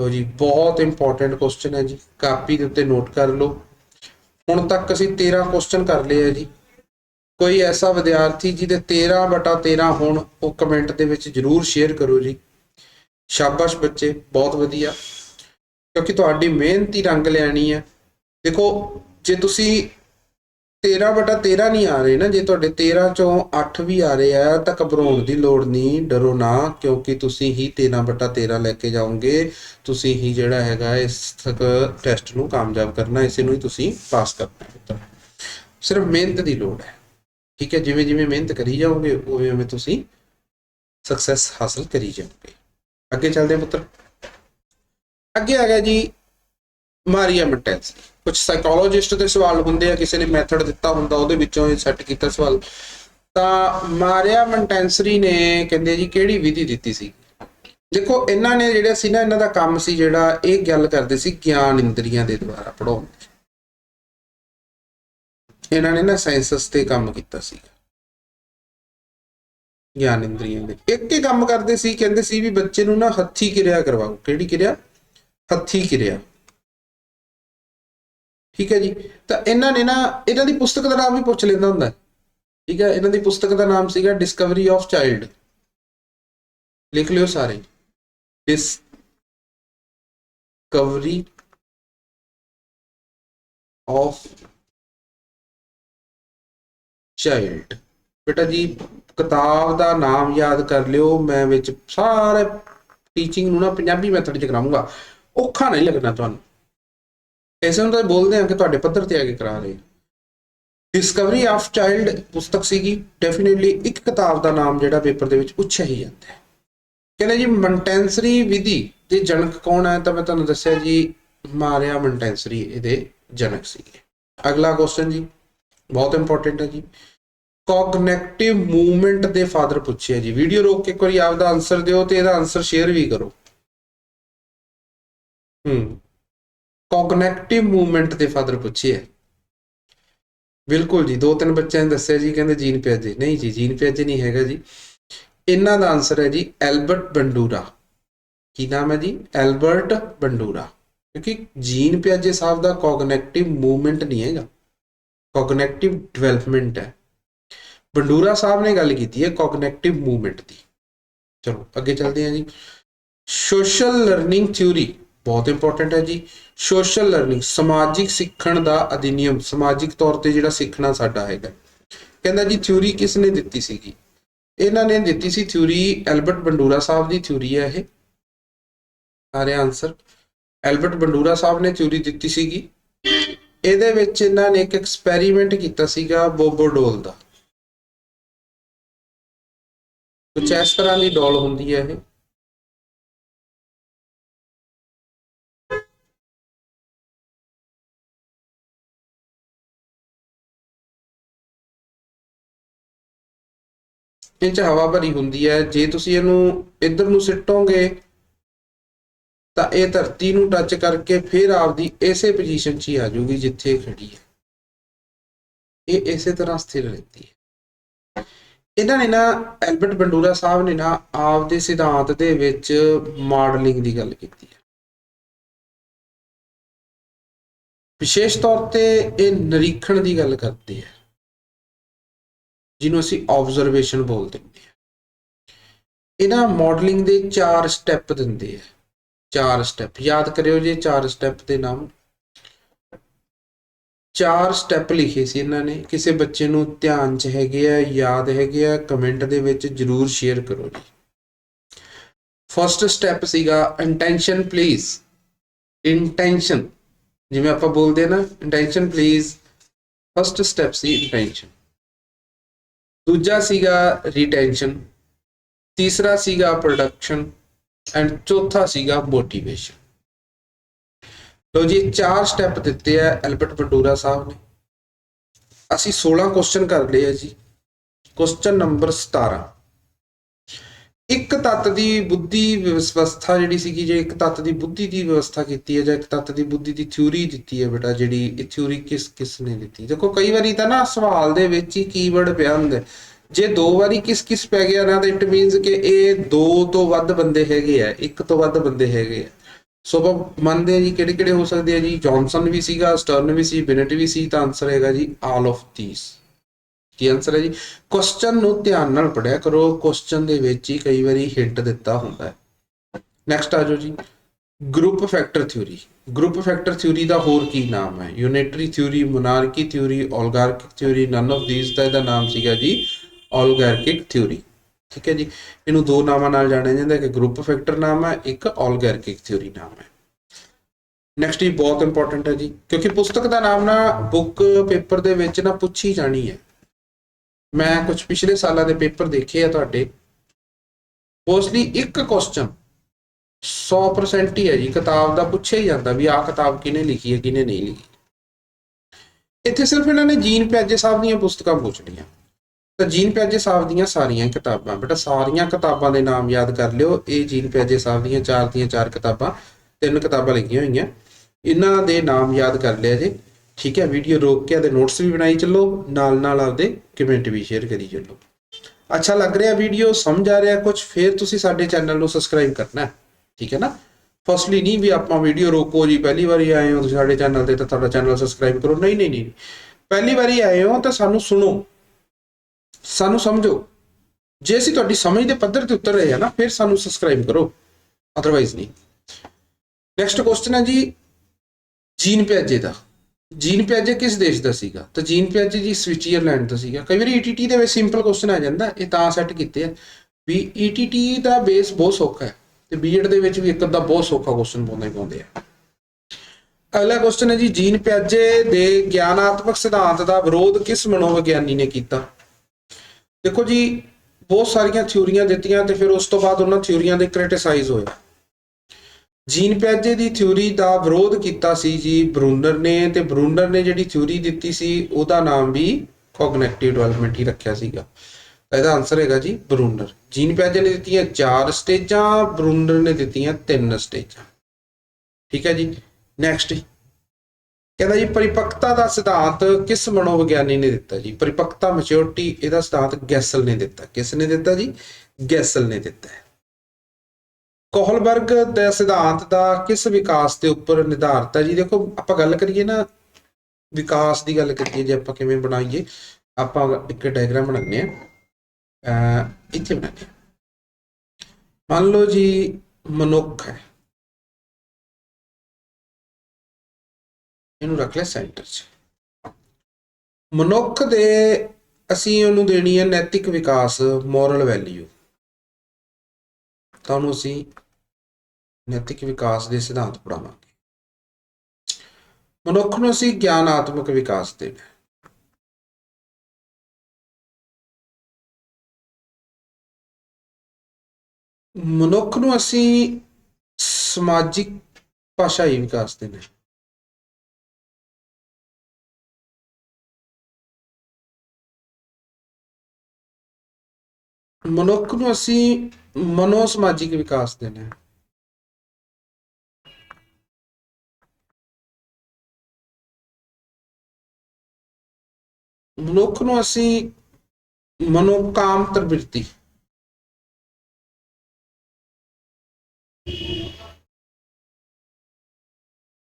ਲੋ ਜੀ, ਬਹੁਤ ਇੰਪੋਰਟੈਂਟ ਕੁਐਸਚਨ ਹੈ ਜੀ, ਕਾਪੀ ਦੇ ਉੱਤੇ ਨੋਟ ਕਰ ਲਓ। ਹੁਣ ਤੱਕ ਅਸੀਂ 13 ਕੁਐਸਚਨ ਕਰ ਲਏ ਆ ਜੀ। ਕੋਈ ਐਸਾ ਵਿਦਿਆਰਥੀ ਜਿਹਦੇ 13 ਬਟਾ 13 ਹੋਣ, ਉਹ ਕਮੈਂਟ ਦੇ ਵਿੱਚ ਜਰੂਰ ਸ਼ੇਅਰ ਕਰੋ ਜੀ। ਸ਼ਾਬਾਸ਼ ਬੱਚੇ, ਬਹੁਤ ਵਧੀਆ। ਕਿਉਂਕਿ ਤੁਹਾਡੀ ਮਿਹਨਤ ਹੀ ਰੰਗ ਲੈਣੀ ਹੈ। ਦੇਖੋ, ਜੇ ਤੁਸੀਂ 13 ਬਟਾ 13 ਨਹੀਂ ਆ ਰਹੇ ਨਾ, ਜੇ ਤੁਹਾਡੇ 13 ਚੋਂ 8 ਵੀ ਆ ਰਹੇ ਆ, ਤਾਂ ਘਬਰਾਉਣ ਦੀ ਲੋੜ ਨਹੀਂ, ਡਰੋ ਨਾ, ਕਿਉਂਕਿ ਤੁਸੀਂ ਹੀ 13 ਬਟਾ 13 ਲੈ ਕੇ ਜਾਓਗੇ, ਤੁਸੀਂ ਹੀ ਜਿਹੜਾ ਹੈਗਾ ਇਸ ਟੈਸਟ ਨੂੰ ਕਾਮਯਾਬ ਕਰਨਾ, ਇਸੇ ਨੂੰ ਹੀ ਤੁਸੀਂ ਪਾਸ ਕਰਨਾ ਹੈ ਪੁੱਤਰ। ਸਿਰਫ ਮਿਹਨਤ ਦੀ ਲੋੜ ਹੈ। ਠੀਕ ਹੈ, ਜਿਵੇਂ ਜਿਵੇਂ ਮਿਹਨਤ ਕਰੀ ਜਾਓਗੇ, ਉਵੇਂ ਉਵੇਂ ਤੁਸੀਂ ਸਕਸੈਸ ਹਾਸਲ ਕਰੀ ਜਾਓਗੇ। ਅੱਗੇ ਚੱਲਦੇ ਹਾਂ ਪੁੱਤਰ। ਅੱਗੇ ਆ ਗਿਆ ਜੀ, ਮਾਰੀਆ ਮਟੈਂਸ ਕੁਝ ਸਾਈਕੋਲੋਜਿਸਟ ਦੇ ਸਵਾਲ ਹੁੰਦੇ ਆ, ਕਿਸੇ ਨੇ ਮੈਥਡ ਦਿੱਤਾ ਹੁੰਦਾ, ਉਹਦੇ ਵਿੱਚੋਂ ਇਹ ਸੈੱਟ ਕੀਤਾ ਸਵਾਲ। ਤਾਂ ਮਾਰਿਆ ਮੰਟੈਂਸਰੀ ਨੇ ਕਹਿੰਦੇ ਜੀ ਕਿਹੜੀ ਵਿਧੀ ਦਿੱਤੀ ਸੀ? ਦੇਖੋ, ਇਹਨਾਂ ਨੇ ਜਿਹੜਾ ਸੀ ਨਾ, ਇਹਨਾਂ ਦਾ ਕੰਮ ਸੀ ਜਿਹੜਾ ਇਹ ਗੱਲ ਕਰਦੇ ਸੀ ਗਿਆਨ ਇੰਦਰੀਆਂ ਦੇ ਦੁਆਰਾ ਪੜਾਉਣ ਦੀ ਇਹਨਾਂ ਨੇ ਨਾ ਸਾਇੰਸਸ ਤੇ ਕੰਮ ਕੀਤਾ ਸੀ। ਗਿਆਨ ਇੰਦਰੀਆਂ ਦੇ। ਇੱਕ ਹੀ ਕੰਮ ਕਰਦੇ ਸੀ, ਕਹਿੰਦੇ ਸੀ ਵੀ ਬੱਚੇ ਨੂੰ ਨਾ ਹੱਥੀ ਕਿਰਿਆ ਕਰਵਾਓ। ਕਿਹੜੀ ਕਿਰਿਆ? ਹੱਥੀ ਕਿਰਿਆ। ਠੀਕ ਹੈ ਜੀ? ਤਾਂ ਇਹਨਾਂ ਨੇ ਨਾ, ਇਹਨਾਂ ਦੀ ਪੁਸਤਕ ਦਾ ਨਾਮ ਵੀ ਪੁੱਛ ਲੈਂਦਾ ਹੁੰਦਾ। ਠੀਕ ਹੈ? ਇਹਨਾਂ ਦੀ ਪੁਸਤਕ ਦਾ ਨਾਮ ਸੀਗਾ ਡਿਸਕਵਰੀ ਆਫ ਚਾਈਲਡ ਲਿਖ ਲਿਓ ਸਾਰੇ। ਡਿਸਕਵਰੀ ਆਫ ਚਾਈਲਡ ਬੇਟਾ ਜੀ, ਕਿਤਾਬ ਦਾ ਨਾਮ ਯਾਦ ਕਰ ਲਿਓ। ਮੈਂ ਵਿੱਚ ਸਾਰੇ ਟੀਚਿੰਗ ਨੂੰ ਨਾ ਪੰਜਾਬੀ ਮੈਥਡ 'ਚ ਕਰਾਉਂਗਾ। ਔਖਾ ਨਹੀਂ ਲੱਗਣਾ ਤੁਹਾਨੂੰ। ਐਸੇ ਨੂੰ ਤਾਂ ਬੋਲਦੇ ਆ ਕਿ ਤੁਹਾਡੇ ਪੱਧਰ ਤੇ ਆ ਕੇ ਕਰਾ ਰਹੇ। ਡਿਸਕਵਰੀ ਆਫ ਚਾਈਲਡ ਪੁਸਤਕ ਸੀਗੀ। ਡੈਫੀਨਿਟਲੀ ਇੱਕ ਕਿਤਾਬ ਦਾ ਨਾਮ ਜਿਹੜਾ ਪੇਪਰ ਦੇ ਵਿੱਚ ਪੁੱਛਿਆ ਹੀ ਜਾਂਦਾ ਹੈ। ਕਹਿੰਦੇ ਜੀ ਮੰਟੈਂਸਰੀ ਵਿਧੀ ਦੇ ਜਨਕ ਕੌਣ ਹੈ ਤਾਂ ਮੈਂ ਤੁਹਾਨੂੰ ਦੱਸਿਆ ਜੀ, ਮਾਰਿਆ ਮੰਟੈਂਸਰੀ ਇਹਦੇ ਜਨਕ ਸੀਗੇ। ਅਗਲਾ ਕੁਐਸਚਨ ਜੀ, ਬਹੁਤ ਇੰਪੋਰਟੈਂਟ ਹੈ ਜੀ। ਕੋਗਨੈਕਟਿਵ ਮੂਵਮੈਂਟ ਦੇ ਫਾਦਰ ਪੁੱਛਿਆ ਜੀ। ਵੀਡੀਓ ਰੋਕ ਕੇ ਇੱਕ ਵਾਰੀ ਆਪਦਾ ਆਨਸਰ ਦਿਓ ਤੇ ਇਹਦਾ ਆਨਸਰ ਸ਼ੇਅਰ ਵੀ ਕਰੋ। ਹੂੰ। ਕੋਗਨੈਕਟਿਵ ਮੂਵਮੈਂਟ ਦੇ ਫਾਦਰ ਪੁੱਛਿਆ ਬਿਲਕੁਲ ਜੀ, ਦੋ ਤਿੰਨ ਬੱਚਿਆਂ ਨੇ ਦੱਸਿਆ ਜੀ, ਕਹਿੰਦੇ ਜੀਨ ਪਿਆਜੇ। ਨਹੀਂ ਜੀ, ਜੀਨ ਪਿਆਜੇ ਨਹੀਂ ਹੈਗਾ ਜੀ। ਇਹਨਾਂ ਦਾ ਆਨਸਰ ਹੈ ਜੀ ਐਲਬਰਟ ਬੰਡੂਰਾ ਕੀ ਨਾਮ ਹੈ ਜੀ? ਐਲਬਰਟ ਬੰਡੂਰਾ ਕਿਉਂਕਿ ਜੀਨ ਪਿਆਜੇ ਸਾਹਿਬ ਦਾ ਕੋਗਨੈਕਟਿਵ ਮੂਵਮੈਂਟ ਨਹੀਂ ਹੈਗਾ। ਕੋਗਨੈਕਟਿਵ ਡਿਵੈਲਪਮੈਂਟ ਹੈ। ਬੰਡੂਰਾ ਸਾਹਿਬ ਨੇ ਗੱਲ ਕੀਤੀ ਹੈ ਕੋਗਨੈਕਟਿਵ ਮੂਵਮੈਂਟ ਦੀ। ਚਲੋ, ਅੱਗੇ ਚੱਲਦੇ ਹਾਂ ਜੀ। ਸੋਸ਼ਲ ਲਰਨਿੰਗ ਥਿਊਰੀ ਬਹੁਤ ਇੰਪੋਰਟੈਂਟ ਹੈ ਜੀ। ਸੋਸ਼ਲ ਲਰਨਿੰਗ ਸਮਾਜਿਕ ਸਿੱਖਣ ਦਾ ਅਧਿਨਿਯਮ, ਸਮਾਜਿਕ ਤੌਰ ਤੇ ਜਿਹੜਾ ਸਿੱਖਣਾ ਸਾਡਾ ਹੈਗਾ। ਕਹਿੰਦਾ ਜੀ ਥਿਊਰੀ ਕਿਸ ਨੇ ਦਿੱਤੀ ਸੀਗੀ? ਇਹਨਾਂ ਨੇ ਦਿੱਤੀ ਸੀ ਥਿਊਰੀ ਐਲਬਰਟ ਬੰਡੂਰਾ ਸਾਹਿਬ ਦੀ ਥਿਊਰੀ ਹੈ ਇਹ। ਸਾਰੇ ਰਿਹਾ ਆਨਸਰ ਐਲਬਰਟ ਬੰਡੂਰਾ ਸਾਹਿਬ ਨੇ ਥਿਊਰੀ ਦਿੱਤੀ ਸੀਗੀ। ਇਹਦੇ ਵਿੱਚ ਇਹਨਾਂ ਨੇ ਇੱਕ ਐਕਸਪੈਰੀਮੈਂਟ ਕੀਤਾ ਸੀਗਾ ਬੋਬੋਡੋਲ ਦਾ। ਕੁਝ ਇਸ ਤਰ੍ਹਾਂ ਦੀ ਡੋਲ ਹੁੰਦੀ ਹੈ ਇਹ। ਇਹ ਚ ਹਵਾ ਭਰੀ ਹੁੰਦੀ ਹੈ, ਜੇ ਤੁਸੀਂ ਇਹਨੂੰ ਇੱਧਰ ਨੂੰ ਸਿੱਟੋਗੇ, ਤਾਂ ਇਹ ਧਰਤੀ ਨੂੰ ਟੱਚ ਕਰਕੇ ਫਿਰ ਆਪਦੀ ਇਸੇ ਪੋਜੀਸ਼ਨ 'ਚ ਹੀ ਆ ਜਾਊਗੀ ਜਿੱਥੇ ਖੜੀ ਹੈ। ਇਹ ਇਸੇ ਤਰ੍ਹਾਂ ਸਥਿਰ ਰਹਿੰਦੀ ਹੈ। ਇਹਨਾਂ ਨੇ ਨਾ, ਐਲਬਰਟ ਬੰਡੂਰਾ ਸਾਹਿਬ ਨੇ ਨਾ ਆਪਦੇ ਸਿਧਾਂਤ ਦੇ ਵਿੱਚ ਮਾਡਲਿੰਗ ਦੀ ਗੱਲ ਕੀਤੀ ਹੈ। ਵਿਸ਼ੇਸ਼ ਤੌਰ ਤੇ ਇਹ ਨਿਰੀਖਣ ਦੀ ਗੱਲ ਕਰਦੇ ਆ ਜਿਹਨੂੰ ਅਸੀਂ ਆਬਜ਼ਰਵੇਸ਼ਨ ਦਿੰਦੇ ਹਾਂ। ਇਹਨਾਂ ਮਾਡਲਿੰਗ ਦੇ ਚਾਰ ਸਟੈਪ ਦਿੰਦੇ ਆ। ਚਾਰ ਸਟੈਪ ਯਾਦ ਕਰਿਓ ਜੇ ਚਾਰ ਸਟੈਪ ਦੇ ਨਾਮ। ਚਾਰ ਸਟੈਪ ਲਿਖੇ ਸੀ ਇਹਨਾਂ ਨੇ। ਕਿਸੇ ਬੱਚੇ ਨੂੰ ਧਿਆਨ ਚ ਹੈਗੇ ਆ, ਯਾਦ ਹੈਗੇ ਆ ਕਮੈਂਟ ਦੇ ਵਿੱਚ ਜਰੂਰ ਸ਼ੇਅਰ ਕਰੋ ਜੀ। ਫਰਸਟ ਸਟੈਪ ਸੀਗਾ ਇੰਟੈਂਸ਼ਨ ਪਲੀਜ਼ ਇੰਟੈਂਸ਼ਨ ਜਿਵੇਂ ਆਪਾਂ ਬੋਲਦੇ ਆ ਨਾ ਇੰਟੈਂਸ਼ਨ ਪਲੀਜ਼ ਫਰਸਟ ਸਟੈਪ ਸੀ ਇੰਟੈਂਸ਼ਨ ਦੂਜਾ ਸੀਗਾ ਰਿਟੈਂਸ਼ਨ ਤੀਸਰਾ ਸੀਗਾ ਪ੍ਰੋਡਕਸ਼ਨ ਐਂਡ ਚੌਥਾ ਸੀਗਾ ਮੋਟੀਵੇਸ਼ਨ ਲੋ ਜੀ ਚਾਰ ਸਟੈਪ ਦਿੱਤੇ ਆ ਐਲਬਰਟ ਬੰਡੂਰਾ ਸਾਹਿਬ ਨੇ। ਅਸੀਂ 16 ਕੁਐਸਚਨ ਕਰ ਲਏ ਆ ਜੀ। ਕੁਐਸਚਨ ਨੰਬਰ 17 ਇੱਕ ਤੱਤ ਦੀ ਬੁੱਧੀ ਵਿਵਸਥਾ ਜਿਹੜੀ ਸੀਗੀ, ਜੇ ਇੱਕ ਤੱਤ ਦੀ ਬੁੱਧੀ ਦੀ ਵਿਵਸਥਾ ਕੀਤੀ ਹੈ ਜਾਂ ਇੱਕ ਤੱਤ ਦੀ ਬੁੱਧੀ ਦੀ ਥਿਊਰੀ ਦਿੱਤੀ ਹੈ ਬੇਟਾ, ਜਿਹੜੀ ਇਹ ਥਿਊਰੀ ਕਿਸ ਕਿਸ ਨੇ ਦਿੱਤੀ? ਦੇਖੋ, ਕਈ ਵਾਰੀ ਤਾਂ ਨਾ ਸਵਾਲ ਦੇ ਵਿੱਚ ਹੀ ਕੀਵਰਡ ਪਿਆ ਹੁੰਦਾ। ਜੇ ਦੋ ਵਾਰੀ ਕਿਸ ਕਿਸ ਪੈ ਗਿਆ ਨਾ, ਤਾਂ ਇਟ ਮੀਨਸ ਕਿ ਇਹ ਦੋ ਤੋਂ ਵੱਧ ਬੰਦੇ ਹੈਗੇ ਆ, ਇੱਕ ਤੋਂ ਵੱਧ ਬੰਦੇ ਹੈਗੇ ਆ। ਸੋ ਆਪਾਂ ਮੰਨਦੇ ਆ ਜੀ ਕਿਹੜੇ ਕਿਹੜੇ ਹੋ ਸਕਦੇ ਆ ਜੀ? ਜੌਨਸਨ ਵੀ ਸੀਗਾ ਸਟਰਨ ਵੀ ਸੀ ਬਿਨਟ ਵੀ ਸੀ, ਤਾਂ ਆਨਸਰ ਹੈਗਾ ਜੀ ਆਲ ਆਫ ਥੀਸ ਕੀ ਆਨਸਰ ਹੈ ਜੀ? ਕੁਐਸਚਨ ਨੂੰ ਧਿਆਨ ਨਾਲ ਪੜਿਆ ਕਰੋ। ਕੁਐਸਚਨ ਦੇ ਵਿੱਚ ਹੀ ਕਈ ਵਾਰੀ ਹਿੰਟ ਦਿੱਤਾ ਹੁੰਦਾ ਹੈ। ਨੈਕਸਟ ਆ ਜਾਓ ਜੀ। Group factor theory group factor theory ਦਾ ਹੋਰ ਕੀ ਨਾਮ ਹੈ? Unitary theory monarchy theory oligarchic theory none of these ਦਾ ਇਹਦਾ ਨਾਮ ਸੀਗਾ ਜੀ ਓਲਗਾਰਕਿਕ ਥਿਊਰੀ ਠੀਕ ਹੈ ਜੀ? ਇਹਨੂੰ ਦੋ ਨਾਮਾਂ ਨਾਲ ਜਾਣਿਆ ਜਾਂਦਾ ਹੈ। ਕਿ ਗਰੁੱਪ ਫੈਕਟਰ ਨਾਮ ਹੈ, ਇੱਕ ਓਲਗਾਰਕਿਕ ਥਿਊਰੀ ਨਾਮ ਹੈ। ਨੈਕਸਟ ਹੀ ਬਹੁਤ ਇੰਪੋਰਟੈਂਟ ਹੈ ਜੀ। ਕਿਉਂਕਿ ਪੁਸਤਕ ਦਾ ਨਾਮ ਨਾ ਬੁੱਕ ਪੇਪਰ ਦੇ ਵਿੱਚ ਨਾ ਪੁੱਛੀ ਜਾਣੀ ਹੈ। ਮੈਂ ਕੁਝ ਪਿਛਲੇ ਸਾਲਾਂ ਦੇ ਪੇਪਰ ਦੇਖੇ ਆ ਤੁਹਾਡੇ। ਮੋਸਟਲੀ ਇੱਕ ਕੁਐਸਚਨ 100% ਹੀ ਹੈ ਜੀ, ਕਿਤਾਬ ਦਾ ਪੁੱਛਿਆ ਹੀ ਜਾਂਦਾ ਵੀ ਆਹ ਕਿਤਾਬ ਕਿਹਨੇ ਲਿਖੀ ਹੈ, ਕਿਹਨੇ ਨਹੀਂ ਲਿਖੀ। ਇੱਥੇ ਸਿਰਫ ਇਹਨਾਂ ਨੇ ਜੀਨ ਪਿਆਜੇ ਸਾਹਿਬ ਦੀਆਂ ਪੁਸਤਕਾਂ ਪੁੱਛਣੀਆਂ। ਤਾਂ ਜੀਨ ਪਿਆਜੇ ਸਾਹਿਬ ਦੀਆਂ ਸਾਰੀਆਂ ਕਿਤਾਬਾਂ, ਬੇਟਾ ਸਾਰੀਆਂ ਕਿਤਾਬਾਂ ਦੇ ਨਾਮ ਯਾਦ ਕਰ ਲਿਓ। ਇਹ ਜੀਨ ਪਿਆਜੇ ਸਾਹਿਬ ਦੀਆਂ ਚਾਰ ਦੀਆਂ ਚਾਰ ਕਿਤਾਬਾਂ, ਤਿੰਨ ਕਿਤਾਬਾਂ ਲਿਖੀਆਂ ਹੋਈਆਂ। ਇਹਨਾਂ ਦੇ ਨਾਮ ਯਾਦ ਕਰ ਲਿਆ ਜੇ। ਠੀਕ ਹੈ ਵੀਡੀਓ ਰੋਕ ਕੇ ਆਦੇ ਨੋਟਸ ਵੀ ਬਣਾਈ ਚੱਲੋ, ਨਾਲ ਨਾਲ ਆਪਦੇ ਕਮੈਂਟ ਵੀ ਸ਼ੇਅਰ ਕਰੀ ਚੱਲੋ। ਅੱਛਾ, ਲੱਗ ਰਿਹਾ ਵੀਡੀਓ ਸਮਝ ਆ ਰਿਹਾ ਕੁਝ ਫਿਰ ਤੁਸੀਂ ਸਾਡੇ ਚੈਨਲ ਨੂੰ ਸਬਸਕ੍ਰਾਈਬ ਕਰਨਾ ਹੈ, ਠੀਕ ਹੈ ਨਾ? ਫਸਟਲੀ ਨਹੀਂ ਵੀ ਆਪਾਂ ਵੀਡੀਓ ਰੋਕੋ ਜੀ, ਪਹਿਲੀ ਵਾਰੀ ਆਏ ਹੋ ਤੁਸੀਂ ਸਾਡੇ ਚੈਨਲ ਤੇ, ਤਾਂ ਤੁਹਾਡਾ ਚੈਨਲ ਸਬਸਕ੍ਰਾਈਬ ਕਰੋ। ਨਹੀਂ ਨਹੀਂ ਨਹੀਂ ਪਹਿਲੀ ਵਾਰੀ ਆਏ ਹੋ ਤਾਂ ਸਾਨੂੰ ਸੁਣੋ। ਸਾਨੂੰ ਸਮਝੋ। ਜੇ ਅਸੀਂ ਤੁਹਾਡੀ ਸਮਝ ਦੇ ਪੱਧਰ ਤੇ ਉਤਰ ਰਹੇ ਆ ਨਾ, ਫਿਰ ਸਾਨੂੰ ਸਬਸਕ੍ਰਾਈਬ ਕਰੋ। ਅਦਰਵਾਈਜ਼ ਨਹੀਂ। ਨੈਕਸਟ ਕੁਐਸਚਨ ਹੈ ਜੀ, ਜੀਨ ਪਿਆਜੇ ਦਾ। ਜੀਨ ਪਿਆਜੇ ਕਿਸ ਦੇਸ਼ ਦਾ ਸੀਗਾ? ਤਾਂ ਜੀਨ ਪਿਆਜੇ ਜੀ ਸਵਿਟਜ਼ਰਲੈਂਡ ਦਾ ਸੀਗਾ। ਕਈ ਵਾਰੀ ETT ਦੇ ਵਿੱਚ ਸਿੰਪਲ ਕੁਐਸਚਨ ਆ ਜਾਂਦਾ, ਇਹ ਤਾਂ ਸੈੱਟ ਕੀਤੇ ਆ। ਵੀ ETT ਦਾ ਬੇਸ ਬਹੁਤ ਸੌਖਾ ਹੈ ਤੇ ਬੀਐਡ ਦੇ ਵਿੱਚ ਵੀ ਇੱਕ ਅੱਧਾ ਬਹੁਤ ਸੌਖਾ ਕੁਐਸਚਨ ਪਾਉਂਦੇ ਹੀ ਪਾਉਂਦੇ ਆ। ਅਗਲਾ ਕੁਐਸਚਨ ਹੈ ਜੀ, ਜੀਨ ਪਿਆਜੇ ਦੇ ਗਿਆਨਾਤਮਕ ਸਿਧਾਂਤ ਦਾ ਵਿਰੋਧ ਕਿਸ ਮਨੋਵਿਗਿਆਨੀ ਨੇ ਕੀਤਾ? ਦੇਖੋ ਜੀ, ਬਹੁਤ ਸਾਰੀਆਂ ਥਿਊਰੀਆਂ ਦਿੱਤੀਆਂ ਤੇ ਫਿਰ ਉਸ ਤੋਂ ਬਾਅਦ ਉਹਨਾਂ ਥਿਊਰੀਆਂ ਦੇ ਕ੍ਰਿਟਿਸਾਈਜ਼ ਹੋਇਆ ਜੀਨ ਪਿਆਜੇ ਦੀ ਥਿਊਰੀ ਦਾ ਵਿਰੋਧ ਕੀਤਾ ਸੀ ਜੀ ਬਰੂਨਰ ਨੇ ਤੇ ਬਰੂਨਰ ਨੇ ਜਿਹੜੀ ਥਿਊਰੀ ਦਿੱਤੀ ਸੀ, ਉਹਦਾ ਨਾਮ ਵੀ ਕੋਗਨਿਟਿਵ ਡਿਵੈਲਪਮੈਂਟ ਹੀ ਰੱਖਿਆ ਸੀਗਾ। ਇਹਦਾ ਆਨਸਰ ਹੈਗਾ ਜੀ ਬਰੂਨਰ। ਜੀਨ ਪਿਆਜੇ ਨੇ ਦਿੱਤੀਆਂ ਚਾਰ ਸਟੇਜਾਂ, ਬਰੂਨਰ ਨੇ ਦਿੱਤੀਆਂ ਤਿੰਨ ਸਟੇਜਾਂ। ਠੀਕ ਹੈ ਜੀ। ਨੈਕਸਟ ਕਹਿੰਦਾ ਜੀ, ਪਰਿਪਕਤਾ ਦਾ ਸਿਧਾਂਤ ਕਿਸ ਮਨੋਵਿਗਿਆਨੀ ਨੇ ਦਿੱਤਾ ਜੀ? ਪਰਿਪਕਤਾ ਮੈਚੁਰਿਟੀ ਇਹਦਾ ਸਿਧਾਂਤ ਗੈਸਲ ਨੇ ਦਿੱਤਾ। ਕਿਸ ਨੇ ਦਿੱਤਾ ਜੀ? ਗੈਸਲ ਨੇ ਦਿੱਤਾ ਹੈ। ਕੋਹਲਬਰਗ ਦੇ ਸਿਧਾਂਤ ਦਾ ਕਿਸ ਵਿਕਾਸ ਦੇ ਉੱਪਰ ਨਿਰਧਾਰਿਤ ਹੈ ਜੀ? ਦੇਖੋ, ਆਪਾਂ ਗੱਲ ਕਰੀਏ ਨਾ, ਵਿਕਾਸ ਦੀ ਗੱਲ ਕਰੀਏ, ਜੇ ਆਪਾਂ ਕਿਵੇਂ ਬਣਾਈਏ, ਆਪਾਂ ਇੱਕ ਡਾਇਗਰਾਮ ਬਣਾਉਂਦੇ ਆ ਇੱਥੇ ਬਣਾਉਂਦੇ ਹਾਂ। ਮੰਨ ਲਓ ਜੀ, ਮਨੁੱਖ ਹੈ। ਇਹਨੂੰ ਰੱਖ ਲੈ ਸੈਂਟਰ 'ਚ। ਮਨੁੱਖ ਦੇ, ਅਸੀਂ ਉਹਨੂੰ ਦੇਣੀ ਹੈ ਨੈਤਿਕ ਵਿਕਾਸ ਮੋਰਲ ਵੈਲਿਊ ਤੁਹਾਨੂੰ ਅਸੀਂ ਨੈਤਿਕ ਵਿਕਾਸ ਦੇ ਸਿਧਾਂਤ ਪੜਾਵਾਂਗੇ ਮਨੁੱਖ ਨੂੰ ਅਸੀਂ ਗਿਆਨਾਤਮਕ ਵਿਕਾਸ ਦੇਣਾ ਮਨੁੱਖ ਨੂੰ ਅਸੀਂ ਸਮਾਜਿਕ ਭਾਸ਼ਾਈ ਵਿਕਾਸ ਦੇਣਾ ਮਨੁੱਖ ਨੂੰ ਅਸੀਂ ਮਨੋ ਸਮਾਜਿਕ ਵਿਕਾਸ ਦੇਣਾ ਹੈ ਮਨੁੱਖ ਨੂੰ ਅਸੀਂ ਮਨੋਕਾਮ ਪ੍ਰਵਿਰਤੀ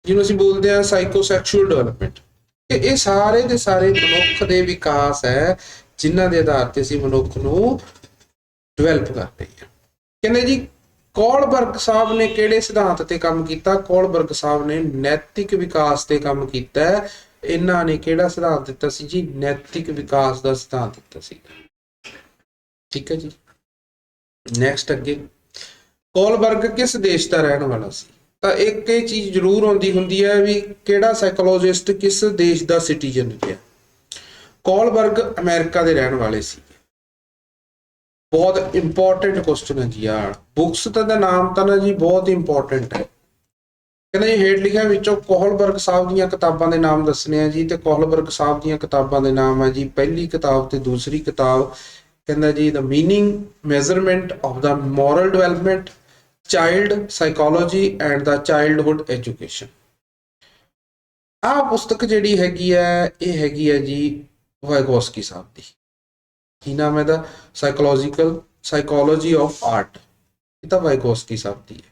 ਜਿਹਨੂੰ ਅਸੀਂ ਬੋਲਦੇ ਹਾਂ ਸਾਈਕੋਸੈਕਸ਼ੂਅਲ ਡਿਵੈਲਪਮੈਂਟ ਇਹ ਇਹ ਸਾਰੇ ਦੇ ਸਾਰੇ ਮਨੁੱਖ ਦੇ ਵਿਕਾਸ ਹੈ, ਜਿਨ੍ਹਾਂ ਦੇ ਆਧਾਰ ਤੇ ਅਸੀਂ ਮਨੁੱਖ ਨੂੰ ਡਿਵੈਲਪ ਕਰਦੇ ਹਾਂ। ਕਹਿੰਦੇ ਜੀ, ਕੋਲਬਰਗ ਸਾਹਿਬ ਨੇ ਕਿਹੜੇ ਸਿਧਾਂਤ ਤੇ ਕੰਮ ਕੀਤਾ? ਕੋਲਬਰਗ ਸਾਹਿਬ ਨੇ ਨੈਤਿਕ ਵਿਕਾਸ ਤੇ ਕੰਮ ਕੀਤਾ। ਇਹਨਾਂ ਨੇ ਕਿਹੜਾ ਸਿਧਾਂਤ ਦਿੱਤਾ ਸੀ ਜੀ? ਨੈਤਿਕ ਵਿਕਾਸ ਦਾ ਸਿਧਾਂਤ ਦਿੱਤਾ ਸੀ। ਠੀਕ ਹੈ ਜੀ। ਨੈਕਸਟ ਅੱਗੇ। ਕੋਲਬਰਗ ਕਿਸ ਦੇਸ਼ ਦਾ ਰਹਿਣ ਵਾਲਾ ਸੀ? ਤਾਂ ਇੱਕ ਇਹ ਚੀਜ਼ ਜ਼ਰੂਰ ਆਉਂਦੀ ਹੁੰਦੀ ਹੈ ਵੀ ਕਿਹੜਾ ਸਾਈਕੋਲੋਜਿਸਟ ਕਿਸ ਦੇਸ਼ ਦਾ ਸਿਟੀਜ਼ਨ ਰਿਹਾ? ਕੋਲਬਰਗ ਅਮਰੀਕਾ ਦੇ ਰਹਿਣ ਵਾਲੇ ਸੀ। ਬਹੁਤ ਇੰਪੋਰਟੈਂਟ ਕੁਐਸਚਨ ਹੈ ਜੀ ਯਾਰ। ਬੁక్స్ ਤਾਂ ਦਾ ਨਾਮ ਤਾਂ ਨਾ ਜੀ ਬਹੁਤ ਇੰਪੋਰਟੈਂਟ ਹੈ। ਕਹਿੰਦੇ ਜੀ, ਹੇਠ ਲਿਖਿਆ ਵਿੱਚੋਂ ਕੋਹਲਬਰਗ ਸਾਹਿਬ ਦੀਆਂ ਕਿਤਾਬਾਂ ਦੇ ਨਾਮ ਦੱਸਣੇ ਆ ਜੀ ਤੇ ਕੋਹਲਬਰਗ ਸਾਹਿਬ ਦੀਆਂ ਕਿਤਾਬਾਂ ਦੇ ਨਾਮ ਹੈ ਜੀ। ਪਹਿਲੀ ਕਿਤਾਬ ਤੇ ਦੂਸਰੀ ਕਿਤਾਬ ਕਹਿੰਦਾ ਜੀ, the meaning measurement of the moral development child psychology and the childhood education ਆਹ ਪੁਸਤਕ ਜਿਹੜੀ ਹੈਗੀ ਹੈ, ਇਹ ਹੈਗੀ ਹੈ ਜੀ ਵਾਇਗੋਸਕੀ ਸਾਹਿਬ ਦੀ। ਕੀ ਨਾਮ ਹੈ ਦਾ ਸਾਈਕੋਲੋਜੀਕਲ ਸਾਈਕੋਲੋਜੀ ਆਫ ਆਰਟ ਇਹ ਤਾਂ ਵਾਇਗੋਸਕੀ ਸਾਹਿਬ ਦੀ ਹੈ।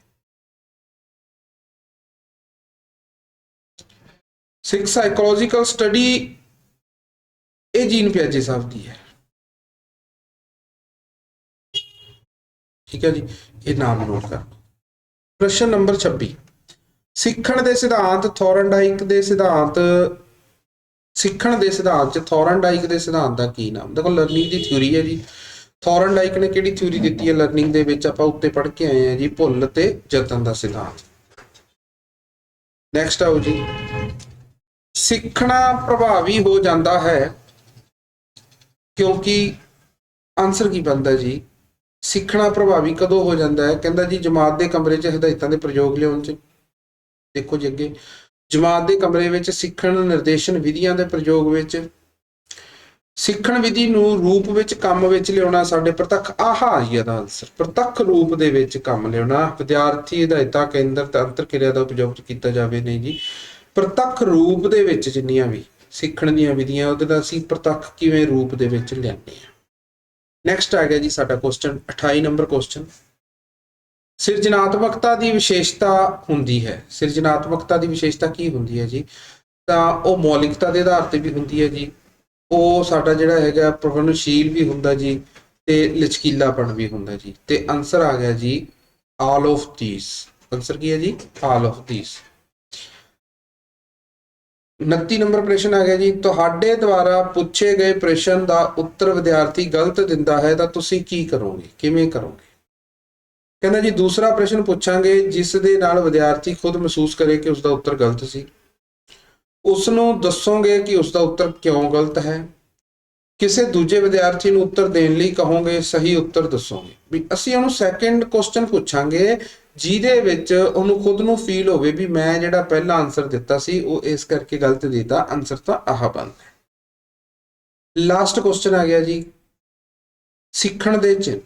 ਸਿੱਖ ਸਾਈਕੋਲੋਜੀਕਲ ਸਟੱਡੀ ਇਹ ਜੀਨ ਪਿਆਜੇ ਸਾਹਿਬ ਦੀ ਹੈ। ਠੀਕ ਹੈ ਜੀ, ਇਹ ਨਾਮ ਨੋਟ ਕਰ ਪ੍ਰਸ਼ਨ ਨੰਬਰ 26 ਸਿੱਖਣ ਦੇ ਸਿਧਾਂਤ ਥੋਰਨਡਾਈਕ ਦੇ ਸਿਧਾਂਤ ਸਿੱਖਣ ਦੇ ਸਿਧਾਂਤ ਚ ਥੋਰਨਡਾਈਕ ਦੇ ਸਿਧਾਂਤ ਦਾ ਕੀ ਨਾਮ? ਦੇਖੋ ਲਰਨਿੰਗ ਦੀ ਥਿਊਰੀ ਹੈ ਜੀ। ਥੋਰਨਡਾਈਕ ਨੇ ਕਿਹੜੀ ਥਿਊਰੀ ਦਿੱਤੀ ਹੈ? ਲਰਨਿੰਗ ਦੇ ਵਿੱਚ ਆਪਾਂ ਉੱਤੇ ਪੜ੍ਹ ਕੇ ਆਏ ਹਾਂ ਜੀ, ਭੁੱਲ ਤੇ ਯਤਨ ਦਾ ਸਿਧਾਂਤ। ਨੈਕਸਟ ਆਓ ਜੀ। ਸਿੱਖਣਾ ਪ੍ਰਭਾਵੀ ਹੋ ਜਾਂਦਾ ਹੈ ਕਿਉਂਕਿ ਆਨਸਰ ਕੀ ਬਣਦਾ ਜੀ? ਸਿੱਖਣਾ ਪ੍ਰਭਾਵੀ ਕਦੋਂ ਹੋ ਜਾਂਦਾ ਹੈ? ਕਹਿੰਦਾ ਜੀ, ਜਮਾਤ ਦੇ ਕਮਰੇ 'ਚ ਹਦਾਇਤਾਂ ਦੇ ਪ੍ਰਯੋਗ ਲਿਆਉਣ 'ਚ। ਦੇਖੋ ਜੀ ਅੱਗੇ। ਜਮਾਤ ਦੇ ਕਮਰੇ ਵਿੱਚ ਸਿੱਖਣ ਨਿਰਦੇਸ਼ਨ ਵਿਧੀਆਂ ਦੇ ਪ੍ਰਯੋਗ ਵਿੱਚ। ਸਿੱਖਣ ਵਿਧੀ ਨੂੰ ਰੂਪ ਵਿੱਚ ਕੰਮ ਵਿੱਚ ਲਿਆਉਣਾ ਸਾਡੇ ਪ੍ਰਤੱਖ ਆਹਾ ਜੀ ਇਹਦਾ ਆਨਸਰ ਪ੍ਰਤੱਖ ਰੂਪ ਦੇ ਵਿੱਚ ਕੰਮ ਲਿਆਉਣਾ, ਵਿਦਿਆਰਥੀ ਹਦਾਇਤਾਂ, ਕੇਂਦਰ ਤੇ ਅੰਤਰ ਕਿਰਿਆ ਦਾ ਉਪਯੋਗ ਕੀਤਾ ਜਾਵੇ, ਨਹੀਂ ਜੀ। ਪ੍ਰਤੱਖ ਰੂਪ ਦੇ ਵਿੱਚ ਜਿੰਨੀਆਂ ਵੀ ਸਿੱਖਣ ਦੀਆਂ ਵਿਧੀਆਂ, ਉਹਦੇ ਦਾ ਅਸੀਂ ਪ੍ਰਤੱਖ ਕਿਵੇਂ ਰੂਪ ਦੇ ਵਿੱਚ ਲਿਆਉਂਦੇ ਹਾਂ। ਨੈਕਸਟ ਆ ਗਿਆ ਜੀ ਸਾਡਾ ਕੁਐਸਚਨ 28 ਨੰਬਰ ਕੁਐਸਚਨ ਸਿਰਜਣਾਤਮਕਤਾ ਦੀ ਵਿਸ਼ੇਸ਼ਤਾ ਹੁੰਦੀ ਹੈ। ਸਿਰਜਣਾਤਮਕਤਾ ਦੀ ਵਿਸ਼ੇਸ਼ਤਾ ਕੀ ਹੁੰਦੀ ਹੈ ਜੀ? ਤਾਂ ਉਹ ਮੌਲਿਕਤਾ ਦੇ ਆਧਾਰ ਤੇ ਵੀ ਹੁੰਦੀ ਹੈ ਜੀ। ਉਹ ਸਾਡਾ ਜਿਹੜਾ ਹੈਗਾ ਪ੍ਰਵਨਸ਼ੀਲ ਵੀ ਹੁੰਦਾ ਜੀ ਤੇ ਲਚਕੀਲਾਪਣ ਵੀ ਹੁੰਦਾ ਜੀ। ਤੇ ਆਨਸਰ ਆ ਗਿਆ ਜੀ ਆਲ ਆਫ ਥੀਸ ਆਨਸਰ ਕੀ ਹੈ ਜੀ? ਆਲ ਆਫ ਥੀਸ 29 ਨੰਬਰ ਪ੍ਰਸ਼ਨ ਆ ਗਿਆ ਜੀ, ਤੁਹਾਡੇ ਦੁਆਰਾ ਪੁੱਛੇ ਗਏ ਪ੍ਰਸ਼ਨ ਦਾ ਉੱਤਰ ਵਿਦਿਆਰਥੀ ਗਲਤ ਦਿੰਦਾ ਹੈ ਤਾਂ ਤੁਸੀਂ ਕੀ ਕਰੋਗੇ? ਕਿਵੇਂ ਕਰੋਗੇ? ਕਹਿੰਦਾ ਜੀ, ਦੂਸਰਾ ਪ੍ਰਸ਼ਨ ਪੁੱਛਾਂਗੇ, ਜਿਸ ਦੇ ਨਾਲ ਵਿਦਿਆਰਥੀ ਖੁਦ ਮਹਿਸੂਸ ਕਰੇ ਕਿ ਉਸ ਦਾ ਉੱਤਰ ਗਲਤ ਸੀ। ਉਸ ਨੂੰ ਦੱਸੋਗੇ ਕਿ ਉਸ ਦਾ ਉੱਤਰ ਕਿਉਂ ਗਲਤ ਹੈ। ਕਿਸੇ ਦੂਜੇ ਵਿਦਿਆਰਥੀ ਨੂੰ ਉੱਤਰ ਦੇਣ ਲਈ ਕਹੋਗੇ, ਸਹੀ ਉੱਤਰ ਦੱਸੋਗੇ। ਵੀ ਅਸੀਂ ਉਹਨੂੰ ਸੈਕੰਡ ਕੁਐਸਚਨ ਪੁੱਛਾਂਗੇ, ਜਿਹਦੇ ਵਿੱਚ ਉਹਨੂੰ ਖੁਦ ਨੂੰ ਫੀਲ ਹੋਵੇ ਵੀ ਮੈਂ ਜਿਹੜਾ ਪਹਿਲਾ ਆਨਸਰ ਦਿੱਤਾ ਸੀ, ਉਹ ਇਸ ਕਰਕੇ ਗਲਤ ਦਿੱਤਾ ਆਨਸਰ ਤਾਂ ਆਹ ਬਣਦਾ ਲਾਸਟ ਕੁਐਸਚਨ ਆ ਗਿਆ ਜੀ। ਸਿੱਖਣ ਦੇ ਚ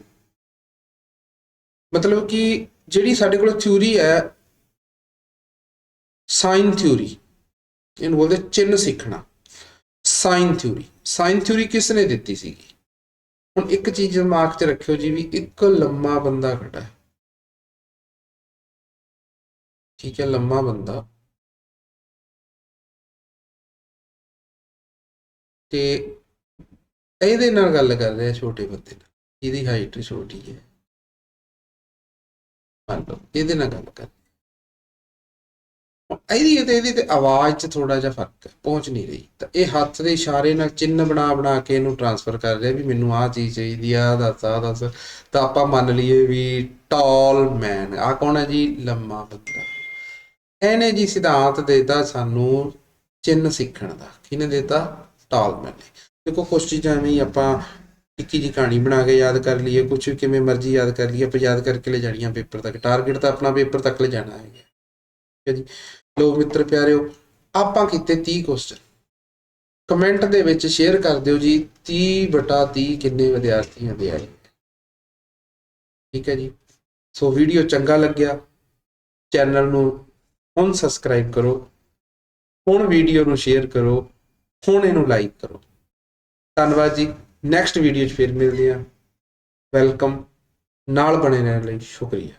ਮਤਲਬ ਕਿ ਜਿਹੜੀ ਸਾਡੇ ਕੋਲ ਥਿਊਰੀ ਹੈ ਸਾਈਨ ਥਿਊਰੀ ਇਹਨੂੰ ਬੋਲਦੇ ਚਿੰਨ ਸਿੱਖਣਾ ਸਾਈਨ ਥਿਊਰੀ ਸਾਈਨ ਥਿਊਰੀ ਕਿਸ ਨੇ ਦਿੱਤੀ ਸੀਗੀ? ਹੁਣ ਇੱਕ ਚੀਜ਼ ਦਿਮਾਗ 'ਚ ਰੱਖਿਓ ਜੀ ਵੀ ਇੱਕ ਲੰਮਾ ਬੰਦਾ ਖੜਾ ਹੈ। ਠੀਕ ਹੈ, ਲੰਮਾ ਬੰਦਾ। ਤੇ ਇਹਦੇ ਨਾਲ ਗੱਲ ਕਰ ਰਿਹਾ ਛੋਟੇ ਬੰਦੇ ਨਾਲ, ਜਿਹਦੀ ਹਾਈਟ ਛੋਟੀ ਹੈ। ਮੰਨ ਲਓ ਇਹਦੇ ਨਾਲ ਗੱਲ ਕਰ ਇਹਦੀ ਤੇ ਇਹਦੀ ਤੇ ਆਵਾਜ਼ 'ਚ ਥੋੜਾ ਜਿਹਾ ਫ਼ਰਕ ਹੈ ਪਹੁੰਚ ਨਹੀਂ ਰਹੀ ਤਾਂ ਇਹ ਹੱਥ ਦੇ ਇਸ਼ਾਰੇ ਨਾਲ ਚਿੰਨ ਬਣਾ ਬਣਾ ਕੇ ਇਹਨੂੰ ਟਰਾਂਸਫਰ ਕਰ ਰਿਹਾ ਵੀ ਮੈਨੂੰ ਆਹ ਚੀਜ਼ ਚਾਹੀਦੀ ਆ ਦੱਸ ਆ ਦੱਸ ਤਾਂ ਆਪਾਂ ਮੰਨ ਲਈਏ ਵੀ ਟਾਲ ਮੈਨ ਆ ਕੌਣ ਹੈ ਜੀ ਲੰਮਾ ਬੰਦਾ ਇਹਨੇ ਜੀ ਸਿਧਾਂਤ ਦੇਤਾ ਸਾਨੂੰ ਚਿੰਨ ਸਿੱਖਣ ਦਾ ਕਿਹਨੇ ਦੇਤਾ ਟਾਲ ਮੈਨ ਨੇ ਦੇਖੋ ਕੁਛ ਚੀਜ਼ਾਂ ਐਵੇਂ ਆਪਾਂ ਟਿੱਕੀ ਜੀ ਕਹਾਣੀ ਬਣਾ ਕੇ ਯਾਦ ਕਰ ਲਈਏ ਕੁਝ ਕਿਵੇਂ ਮਰਜ਼ੀ ਯਾਦ ਕਰ ਲਈਏ, ਆਪਾਂ ਯਾਦ ਕਰਕੇ ਲੈ ਜਾਣੀਆਂ ਪੇਪਰ ਤੱਕ। ਟਾਰਗੇਟ ਤਾਂ ਆਪਣਾ ਪੇਪਰ ਤੱਕ ਲੈ ਜਾਣਾ ਹੈ ਠੀਕ ਹੈ ਜੀ? ਲੋ ਮਿੱਤਰ ਪਿਆਰਿਓ, ਆਪਾਂ ਕੀਤੇ 30 ਕੁਐਸਚਨ ਕਮੈਂਟ ਦੇ ਵਿੱਚ ਸ਼ੇਅਰ ਕਰ ਦਿਓ ਜੀ 30 ਬਟਾ 30 ਕਿੰਨੇ ਵਿਦਿਆਰਥੀਆਂ ਦੇ ਆਏ। ਠੀਕ ਹੈ ਜੀ? ਸੋ ਵੀਡੀਓ ਚੰਗਾ ਲੱਗਿਆ। ਚੈਨਲ ਨੂੰ ਹੁਣ ਸਬਸਕ੍ਰਾਈਬ ਕਰੋ। ਹੁਣ ਵੀਡੀਓ ਨੂੰ ਸ਼ੇਅਰ ਕਰੋ। ਹੁਣ ਇਹਨੂੰ ਲਾਈਕ ਕਰੋ। ਧੰਨਵਾਦ ਜੀ। ਨੈਕਸਟ ਵੀਡੀਓ 'ਚ ਫਿਰ ਮਿਲਦੇ ਹਾਂ। ਵੈਲਕਮ ਨਾਲ ਬਣੇ ਰਹਿਣ ਲਈ ਸ਼ੁਕਰੀਆ।